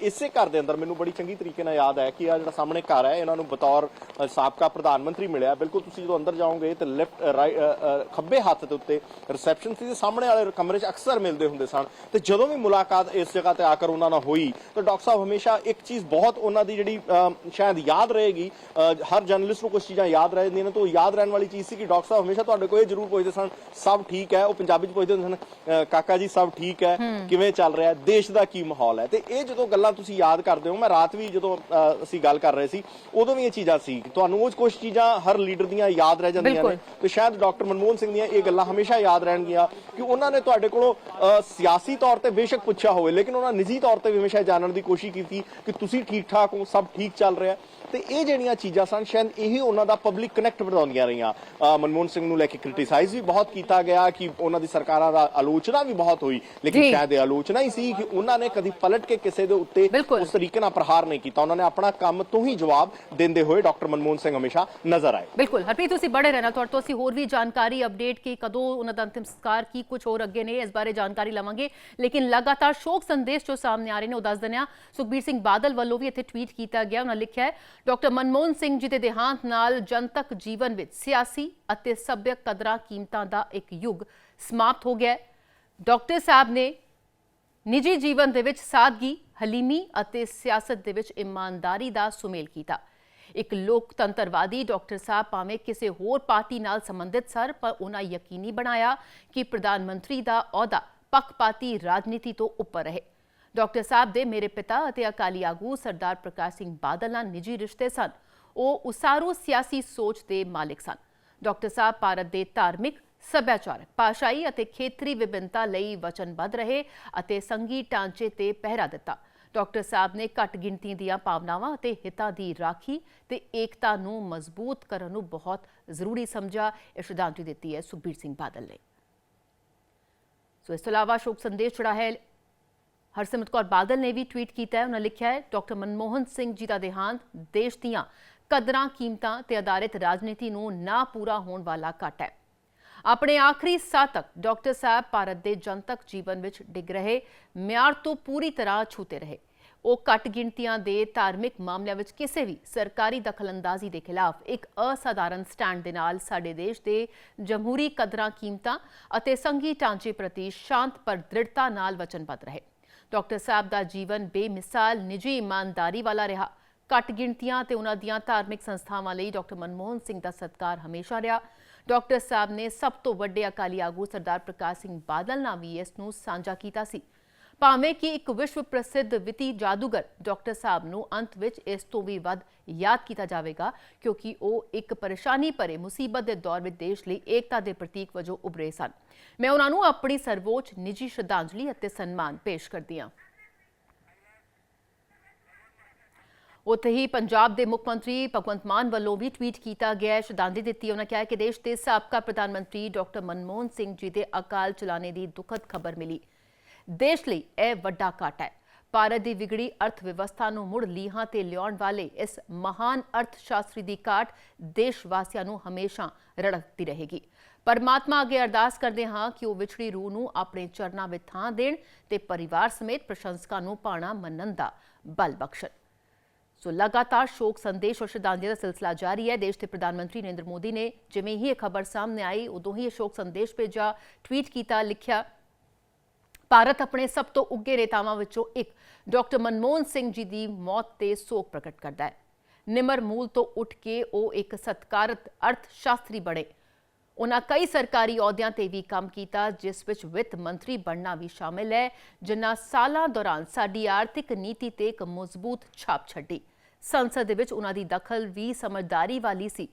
ਇਸੇ ਘਰ ਦੇ ਅੰਦਰ ਮੈਨੂੰ ਬੜੀ ਚੰਗੀ ਤਰੀਕੇ ਨਾਲ ਯਾਦ ਹੈ ਕਿ ਆ ਜਿਹੜਾ ਸਾਹਮਣੇ ਘਰ ਹੈ ਇਹਨਾਂ ਨੂੰ ਬਤੌਰ ਸਾਬਕਾ ਪ੍ਰਧਾਨ ਮੰਤਰੀ ਮਿਲਿਆ। ਬਿਲਕੁਲ ਤੁਸੀਂ ਜਦੋਂ ਅੰਦਰ ਜਾਓਗੇ ਤੇ ਲੈਫਟ ਖੱਬੇ ਹੱਥ ਦੇ ਉੱਤੇ ਰਿਸੈਪਸ਼ਨ ਸੀ ਤੇ ਸਾਹਮਣੇ ਵਾਲੇ ਕਮਰੇ 'ਚ ਅਕਸਰ ਮਿਲਦੇ ਹੁੰਦੇ ਸਨ। ਤੇ ਜਦੋਂ ਵੀ ਮੁਲਾਕਾਤ ਇਸ ਜਗ੍ਹਾ ਤੇ ਆ ਕੇ ਉਹਨਾਂ ਨਾਲ ਹੋਈ ਤਾਂ ਡਾਕਟਰ ਸਾਹਿਬ ਹਮੇਸ਼ਾ ਇੱਕ ਚੀਜ਼ ਬਹੁਤ ਉਹਨਾਂ ਦੀ ਜਿਹੜੀ ਸ਼ਾਇਦ ਯਾਦ ਰਹੇਗੀ। ਹਰ ਜਰਨਲਿਸਟ ਨੂੰ ਕੁਝ ਚੀਜ਼ਾਂ ਯਾਦ ਰਹਿ ਜਾਂਦੀਆਂ ਨੇ ਤਾਂ ਉਹ ਯਾਦ ਰਹਿਣ ਵਾਲੀ ਚੀਜ਼ ਸੀ ਕਿ ਡਾਕਟਰ ਸਾਹਿਬ ਹਮੇਸ਼ਾ ਤੁਹਾਡੇ ਕੋਲ ਇਹ ਜ਼ਰੂਰ ਪੁੱਛਦੇ ਸਨ ਸਭ ਠੀਕ ਹੈ? ਉਹ ਪੰਜਾਬੀ 'ਚ ਪੁੱਛਦੇ ਹੁੰਦੇ ਸਨ ਕਾਕਾ ਜੀ ਸਭ ਠੀਕ ਹੈ? ਕਿਵੇਂ ਚੱਲ ਰਿਹਾ ਹੈ? ਦੇਸ਼ ਦਾ ਕੀ ਮਾਹੌਲ ਹੈ? ਤੇ ਇਹ ਜਦੋਂ ਗੱਲਾਂ ਤੁਸੀਂ ਯਾਦ ਕਰਦੇ ਹੋ ਮੈਂ ਰਾਤ ਵੀ ਜਦੋਂ ਅਸੀਂ ਗੱਲ ਕਰ ਰਹੇ ਸੀ ਉਦੋਂ ਵੀ ਇਹ ਚੀਜ਼ਾਂ ਸੀ। ਤੁਹਾਨੂੰ ਉਹ ਕੁਝ ਚੀਜ਼ਾਂ ਹਰ ਲੀਡਰ ਦੀਆਂ ਯਾਦ ਰਹਿ ਜਾਂਦੀਆਂ ਨੇ। ਤੇ ਸ਼ਾਇਦ ਡਾਕਟਰ ਮਨਮੋਹਨ ਸਿੰਘ ਦੀਆਂ ਇਹ ਗੱਲਾਂ ਹਮੇਸ਼ਾ ਯਾਦ ਰਹਿਣਗੀਆਂ ਕਿ ਉਹਨਾਂ ਨੇ ਤੁਹਾਡੇ ਕੋਲੋਂ ਸਿਆਸੀ ਤੌਰ ਤੇ ਬੇਸ਼ੱਕ ਪੁੱਛਿਆ ਹੋਵੇ ਲੇਕਿਨ ਉਹਨਾਂ ਨਿੱਜੀ ਤੌਰ ਤੇ ਵੀ ਹਮੇਸ਼ਾ ਜਾਣਨ ਦੀ ਕੋਸ਼ਿਸ਼ ਕੀਤੀ ਕਿ ਤੁਸੀਂ ਠੀਕ ਠਾਕ ਹੋ ਸਭ ਠੀਕ ਚੱਲ ਰਿਹਾ ਤੇ ਇਹ ਜਿਹੜੀਆਂ ਚੀਜ਼ਾਂ ਸਨ ਸ਼ਾਇਦ ਇਹੀ ਉਹਨਾਂ ਦਾ ਪਬਲਿਕ ਕਨੈਕਟ ਵਧਾਉਂਦੀਆਂ ਰਹੀਆਂ। ਮਨਮੋਹਨ ਸਿੰਘ ਨੂੰ ਲੈ ਕੇ ਕ੍ਰਿਟਿਸਾਈਜ਼ ਵੀ ਬਹੁਤ ਕੀਤਾ ਗਿਆ ਕਿ ਉਹਨਾਂ ਦੀ ਸਰਕਾਰਾਂ ਦਾ ਆਲੋਚਨਾ ਵੀ ਬਹੁਤ ਹੋਈ ਲੇਕਿਨ। ਸ਼ਾਇਦ ਇਹ ਆਲੋਚਨਾ ਹੀ ਸੀ ਕਿ ਉਹਨਾਂ ਨੇ ਕਦੀ ਪਲਟ ਕੇ ਕਿਸੇ ਦੇ ਉੱਤੇ। ਉਸ ਤਰੀਕੇ ਨਾਲ ਪ੍ਰਹਾਰ ਨਹੀਂ ਕੀਤਾ। ਉਹਨਾਂ ਨੇ ਆਪਣਾ ਕੰਮ ਤੋਂ ਹੀ ਜਵਾਬ ਦਿੰਦੇ ਹੋਏ ਡਾਕਟਰ ਮਨਮੋਹਨ ਸਿੰਘ ਹਮੇਸ਼ਾ ਨਜ਼ਰ ਆਏ। ਬਿਲਕੁਲ। ਹਰਪ੍ਰੀਤ ਤੁਸੀਂ ਬੜੇ ਰਹਿਣਾ। ਤੁਹਾਡੇ ਤੋਂ ਅਸੀਂ ਹੋਰ ਵੀ ਜਾਣਕਾਰੀ ਅਪਡੇਟ ਕੀ ਕਦੋਂ ਉਹਨਾਂ ਦਾ ਅੰਤਿਮ ਸੰਸਕਾਰ ਕੀ ਕੁਝ ਹੋਰ ਅੱਗੇ ਨੇ ਇਸ ਬਾਰੇ ਜਾਣਕਾਰੀ ਲਵਾਂਗੇ। ਲੇਕਿਨ ਲਗਾਤਾਰ ਸ਼ੋਕ ਸੰਦੇਸ਼ ਜੋ ਸਾਹਮਣੇ ਆ ਰਹੇ ਨੇ ਉਹ ਦੱਸ ਦਿੰਦੇ ਹਾਂ। ਸੁਖਬੀਰ ਸਿੰਘ ਬਾਦਲ ਵੱਲੋਂ ਵੀ ਇੱਥੇ ਟਵੀਟ ਕੀਤਾ ਗਿਆ। ਉਹਨਾਂ ਲਿਖਿਆ ਹੈ ਡਾਕਟਰ ਮਨਮੋਹਨ ਸਿੰਘ ਜੀ ਦੇ ਦੇਹਾਂਤ ਨਾਲ ਜਨਤਕ ਜੀਵਨ ਵਿੱਚ ਸਿਆਸੀ ਅਤੇ ਸੱਭਿਅਕ ਕਦਰਾਂ ਕੀਮਤਾਂ ਦਾ ਇੱਕ ਯੁੱਗ ਸਮਾਪਤ ਹੋ ਗਿਆ ਹੈ। ਡਾਕਟਰ ਸਾਹਿਬ ਨੇ ਨਿੱਜੀ ਜੀਵਨ ਦੇ ਵਿੱਚ ਸਾਦਗੀ, ਹਲੀਮੀ ਅਤੇ ਸਿਆਸਤ ਦੇ ਵਿੱਚ ਇਮਾਨਦਾਰੀ ਦਾ ਸੁਮੇਲ ਕੀਤਾ। ਇੱਕ ਲੋਕਤੰਤਰਵਾਦੀ ਡਾਕਟਰ ਸਾਹਿਬ ਭਾਵੇਂ ਕਿਸੇ ਹੋਰ ਪਾਰਟੀ ਨਾਲ ਸੰਬੰਧਿਤ ਸਰ ਪਰ ਉਹਨਾਂ ਯਕੀਨੀ ਬਣਾਇਆ ਕਿ ਪ੍ਰਧਾਨ ਮੰਤਰੀ ਦਾ ਅਹੁਦਾ ਪੱਖਪਾਤੀ ਰਾਜਨੀਤੀ ਤੋਂ ਉੱਪਰ ਰਹੇ। ਡਾਕਟਰ ਸਾਹਿਬ ਦੇ ਮੇਰੇ ਪਿਤਾ ਅਤੇ ਅਕਾਲੀ ਆਗੂ ਸਰਦਾਰ ਪ੍ਰਕਾਸ਼ ਸਿੰਘ ਬਾਦਲ ਨਾਲ ਨਿੱਜੀ ਰਿਸ਼ਤੇ ਸਨ। ਉਹ ਉਸਾਰੂ ਸਿਆਸੀ ਸੋਚ ਦੇ ਮਾਲਿਕ ਸਨ। ਡਾਕਟਰ ਸਾਹਿਬ ਭਾਰਤ ਦੇ ਧਾਰਮਿਕ, ਸੱਭਿਆਚਾਰਕ, ਭਾਸ਼ਾਈ ਅਤੇ ਖੇਤਰੀ ਵਿਭਿੰਨਤਾ ਲਈ ਵਚਨਬੱਧ ਰਹੇ ਅਤੇ ਸੰਗੀ ਢਾਂਚੇ ਤੇ ਪਹਿਰਾ ਦਿੱਤਾ। ਡਾਕਟਰ ਸਾਹਿਬ ਨੇ ਘੱਟ ਗਿਣਤੀ ਦੀਆਂ ਭਾਵਨਾਵਾਂ ਅਤੇ ਹਿੱਤਾਂ ਦੀ ਰਾਖੀ ਤੇ ਏਕਤਾ ਨੂੰ ਮਜ਼ਬੂਤ ਕਰਨ ਨੂੰ ਬਹੁਤ ਜ਼ਰੂਰੀ ਸਮਝਿਆ, ਇਹ ਸ਼ਰਧਾਂਜਲੀ ਦਿੱਤੀ ਹੈ ਸੁਖਬੀਰ ਸਿੰਘ ਬਾਦਲ ਨੇ। ਸੋ ਇਸ ਤੋਂ ਇਲਾਵਾ ਸ਼ੋਕ ਸੰਦੇਸ਼ ਜਿਹੜਾ ਹੈ ਹਰਸਿਮਰਤ ਕੌਰ ਬਾਦਲ ਨੇ ਵੀ ਟਵੀਟ ਕੀਤਾ ਹੈ। ਉਹਨਾਂ ਲਿਖਿਆ ਹੈ ਡਾਕਟਰ ਮਨਮੋਹਨ ਸਿੰਘ ਜੀ ਦਾ ਦੇਹਾਂਤ ਦੇਸ਼ ਦੀਆਂ ਕਦਰਾਂ, ਕੀਮਤਾਂ ਤੇ ਆਧਾਰਿਤ ਰਾਜਨੀਤੀ ਨੂੰ ਨਾ ਪੂਰਾ ਹੋਣ ਵਾਲਾ ਘਟ ਹੈ। ਆਪਣੇ ਆਖਰੀ ਸਾਹ ਤੱਕ ਡਾਕਟਰ ਸਾਹਿਬ ਭਾਰਤ ਦੇ ਜਨਤਕ ਜੀਵਨ ਵਿੱਚ ਡਿੱਗ ਰਹੇ, ਮਿਆਰ ਤੋਂ ਪੂਰੀ ਤਰ੍ਹਾਂ ਛੂਤੇ ਰਹੇ। ਉਹ ਘੱਟ ਗਿਣਤੀਆਂ ਦੇ ਧਾਰਮਿਕ ਮਾਮਲਿਆਂ ਵਿੱਚ ਕਿਸੇ ਵੀ ਸਰਕਾਰੀ ਦਖਲਅੰਦਾਜ਼ੀ ਦੇ ਖਿਲਾਫ ਇੱਕ ਅਸਾਧਾਰਨ ਸਟੈਂਡ ਦੇ ਨਾਲ ਸਾਡੇ ਦੇਸ਼ ਦੇ ਜਮਹੂਰੀ ਕਦਰਾਂ, ਕੀਮਤਾਂ ਅਤੇ ਸੰਘੀ ਢਾਂਚੇ ਪ੍ਰਤੀ ਸ਼ਾਂਤ ਪਰ ਦ੍ਰਿੜਤਾ ਨਾਲ ਵਚਨਬੱਧ ਰਹੇ। ਡਾਕਟਰ ਸਾਹਿਬ ਦਾ ਜੀਵਨ ਬੇਮਿਸਾਲ, ਨਿੱਜੀ ਇਮਾਨਦਾਰੀ ਵਾਲਾ ਰਿਹਾ। ਘੱਟ ਗਿਣਤੀਆਂ ਤੇ ਉਹਨਾਂ ਦੀਆਂ ਧਾਰਮਿਕ ਸੰਸਥਾਵਾਂ ਲਈ ਡਾਕਟਰ ਮਨਮੋਹਨ ਸਿੰਘ ਦਾ ਸਤਿਕਾਰ ਹਮੇਸ਼ਾ ਰਿਹਾ। ਡਾਕਟਰ ਸਾਹਿਬ ਨੇ ਸਭ ਤੋਂ ਵੱਡੇ ਅਕਾਲੀ ਆਗੂ ਸਰਦਾਰ ਪ੍ਰਕਾਸ਼ ਸਿੰਘ ਬਾਦਲ ਨਾਲ ਵੀ ਇਸ ਨੂੰ ਸਾਂਝਾ ਕੀਤਾ ਸੀ। ਭਾਵੇਂ ਕਿ ਇੱਕ ਵਿਸ਼ਵ ਪ੍ਰਸਿੱਧ ਵਿੱਤੀ ਜਾਦੂਗਰ ਡਾਕਟਰ ਸਾਹਿਬ ਨੂੰ ਅੰਤ ਵਿੱਚ ਇਸ ਤੋਂ ਵੀ ਵੱਧ ਯਾਦ ਕੀਤਾ ਜਾਵੇਗਾ, ਕਿਉਂਕਿ ਉਹ ਇੱਕ ਪਰੇਸ਼ਾਨੀ ਭਰੇ ਮੁਸੀਬਤ ਦੇ ਦੌਰ ਵਿੱਚ ਦੇਸ਼ ਲਈ ਏਕਤਾ ਦੇ ਪ੍ਰਤੀਕ ਵਜੋਂ ਉਭਰੇ ਸਨ। ਮੈਂ ਉਹਨਾਂ ਨੂੰ ਆਪਣੀ ਸਰਵੋੱਚ ਨਿੱਜੀ ਸ਼ਰਧਾਂਜਲੀ ਅਤੇ ਸਨਮਾਨ ਪੇਸ਼ ਕਰਦੀ ਹਾਂ। ਉੱਥੇ ਹੀ ਪੰਜਾਬ ਦੇ ਮੁੱਖ ਮੰਤਰੀ ਭਗਵੰਤ ਮਾਨ ਵੱਲੋਂ ਵੀ ਟਵੀਟ ਕੀਤਾ ਗਿਆ ਹੈ। ਸ਼ਰਧਾਂਜਲੀ ਦਿੱਤੀ ਉਹਨਾਂ ਕਿਹਾ ਕਿ ਦੇਸ਼ ਦੇ ਸਾਬਕਾ ਪ੍ਰਧਾਨ ਮੰਤਰੀ ਡਾਕਟਰ ਮਨਮੋਹਨ ਸਿੰਘ ਜੀ ਦੇ ਅਕਾਲ ਚਲਾਣੇ ਦੀ ਦੁਖਦ ਖਬਰ ਮਿਲੀ। ਦੇਸ਼ ਲਈ ਇਹ ਵੱਡਾ ਘਾਟਾ ਹੈ। ਭਾਰਤ ਦੀ ਵਿਗੜੀ ਅਰਥ ਵਿਵਸਥਾ ਨੂੰ ਮੁੜ ਲੀਹਾਂ ਤੇ ਲਿਆਉਣ ਵਾਲੇ ਇਸ ਮਹਾਨ ਅਰਥ ਸ਼ਾਸਤਰੀ ਦੀ ਕਾਟ ਦੇਸ਼ ਵਾਸੀਆਂ ਨੂੰ ਹਮੇਸ਼ਾ ਰੜਕਦੀ ਰਹੇਗੀ। ਪਰਮਾਤਮਾ ਅੱਗੇ ਅਰਦਾਸ ਕਰਦੇ ਹਾਂ ਕਿ ਉਹ ਵਿਛੜੀ ਰੂਹ ਨੂੰ ਆਪਣੇ ਚਰਨਾਂ ਵਿੱਚ ਥਾਂ ਦੇਣ ਤੇ ਪਰਿਵਾਰ ਸਮੇਤ ਪ੍ਰਸ਼ੰਸਕਾਂ ਨੂੰ ਪਾਣਾ ਮੰਨਣ ਦਾ ਬਲ ਬਖਸ਼ਣ। ਸੋ ਲਗਾਤਾਰ ਸ਼ੋਕ ਸੰਦੇਸ਼ ਔਰ ਸ਼ਰਧਾਂਜਲੀ ਦਾ ਸਿਲਸਿਲਾ ਜਾਰੀ ਹੈ। ਦੇਸ਼ ਦੇ ਪ੍ਰਧਾਨ ਮੰਤਰੀ ਨਰਿੰਦਰ ਮੋਦੀ ਨੇ ਜਿਵੇਂ ਹੀ ਇਹ ਖਬਰ ਸਾਹਮਣੇ ਆਈ, ਉਦੋਂ ਹੀ ਇਹ ਸ਼ੋਕ ਸੰਦੇਸ਼ ਭੇਜਿਆ, ਟਵੀਟ ਕੀਤਾ, ਲਿਖਿਆ। ਭਾਰਤ ਆਪਣੇ ਸਭ ਤੋਂ ਉੱਗੇ ਨੇਤਾਵਾਂ ਵਿੱਚੋਂ ਇੱਕ, ਡਾਕਟਰ ਮਨਮੋਹਨ ਸਿੰਘ ਜੀ ਦੀ ਮੌਤ ਤੇ ਸੋਗ ਪ੍ਰਗਟ ਕਰਦਾ ਹੈ। ਨਿਮਰ ਮੂਲ ਤੋਂ ਉੱਠ ਕੇ ਉਹ ਇੱਕ ਸਤਕਾਰਤ ਅਰਥ ਸ਼ਾਸਤਰੀ ਬਣੇ। ਉਹਨਾਂ ਕਈ ਸਰਕਾਰੀ ਅਹੁਦਿਆਂ ਤੇ ਵੀ ਕੰਮ ਕੀਤਾ, ਜਿਸ ਵਿੱਚ ਵਿੱਤ ਮੰਤਰੀ ਬਣਨਾ ਵੀ ਸ਼ਾਮਿਲ ਹੈ, ਜਿਨ੍ਹਾਂ ਸਾਲਾਂ ਦੌਰਾਨ ਸਾਡੀ ਆਰਥਿਕ ਨੀਤੀ ਤੇ ਇੱਕ ਮਜ਼ਬੂਤ ਛਾਪ ਛੱਡੀ। ਸੰਸਦ ਦੇ ਵਿੱਚ ਉਹਨਾਂ ਦੀ ਦਖਲ ਵੀ ਸਮਝਦਾਰੀ ਵਾਲੀ ਸੀ।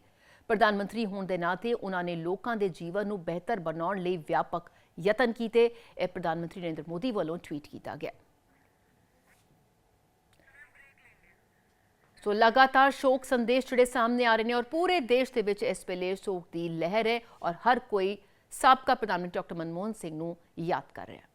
ਪ੍ਰਧਾਨ ਮੰਤਰੀ ਹੋਣ ਦੇ ਨਾਤੇ ਉਹਨਾਂ ਨੇ ਲੋਕਾਂ ਦੇ ਜੀਵਨ ਨੂੰ ਬਿਹਤਰ ਬਣਾਉਣ ਲਈ ਵਿਆਪਕ ਯਤਨ ਕੀਤੇ, ਇਹ ਪ੍ਰਧਾਨ ਮੰਤਰੀ ਨਰਿੰਦਰ ਮੋਦੀ ਵੱਲੋਂ ਟਵੀਟ ਕੀਤਾ ਗਿਆ। ਸੋ ਲਗਾਤਾਰ ਸ਼ੋਕ ਸੰਦੇਸ਼ ਜਿਹੜੇ ਸਾਹਮਣੇ ਆ ਰਹੇ ਨੇ ਔਰ ਪੂਰੇ ਦੇਸ਼ ਦੇ ਵਿੱਚ ਇਸ ਵੇਲੇ ਸ਼ੋਕ ਦੀ ਲਹਿਰ ਹੈ ਔਰ ਹਰ ਕੋਈ ਸਾਬਕਾ ਪ੍ਰਧਾਨ ਮੰਤਰੀ ਡਾਕਟਰ ਮਨਮੋਹਨ ਸਿੰਘ ਨੂੰ ਯਾਦ ਕਰ ਰਿਹਾ ਹੈ।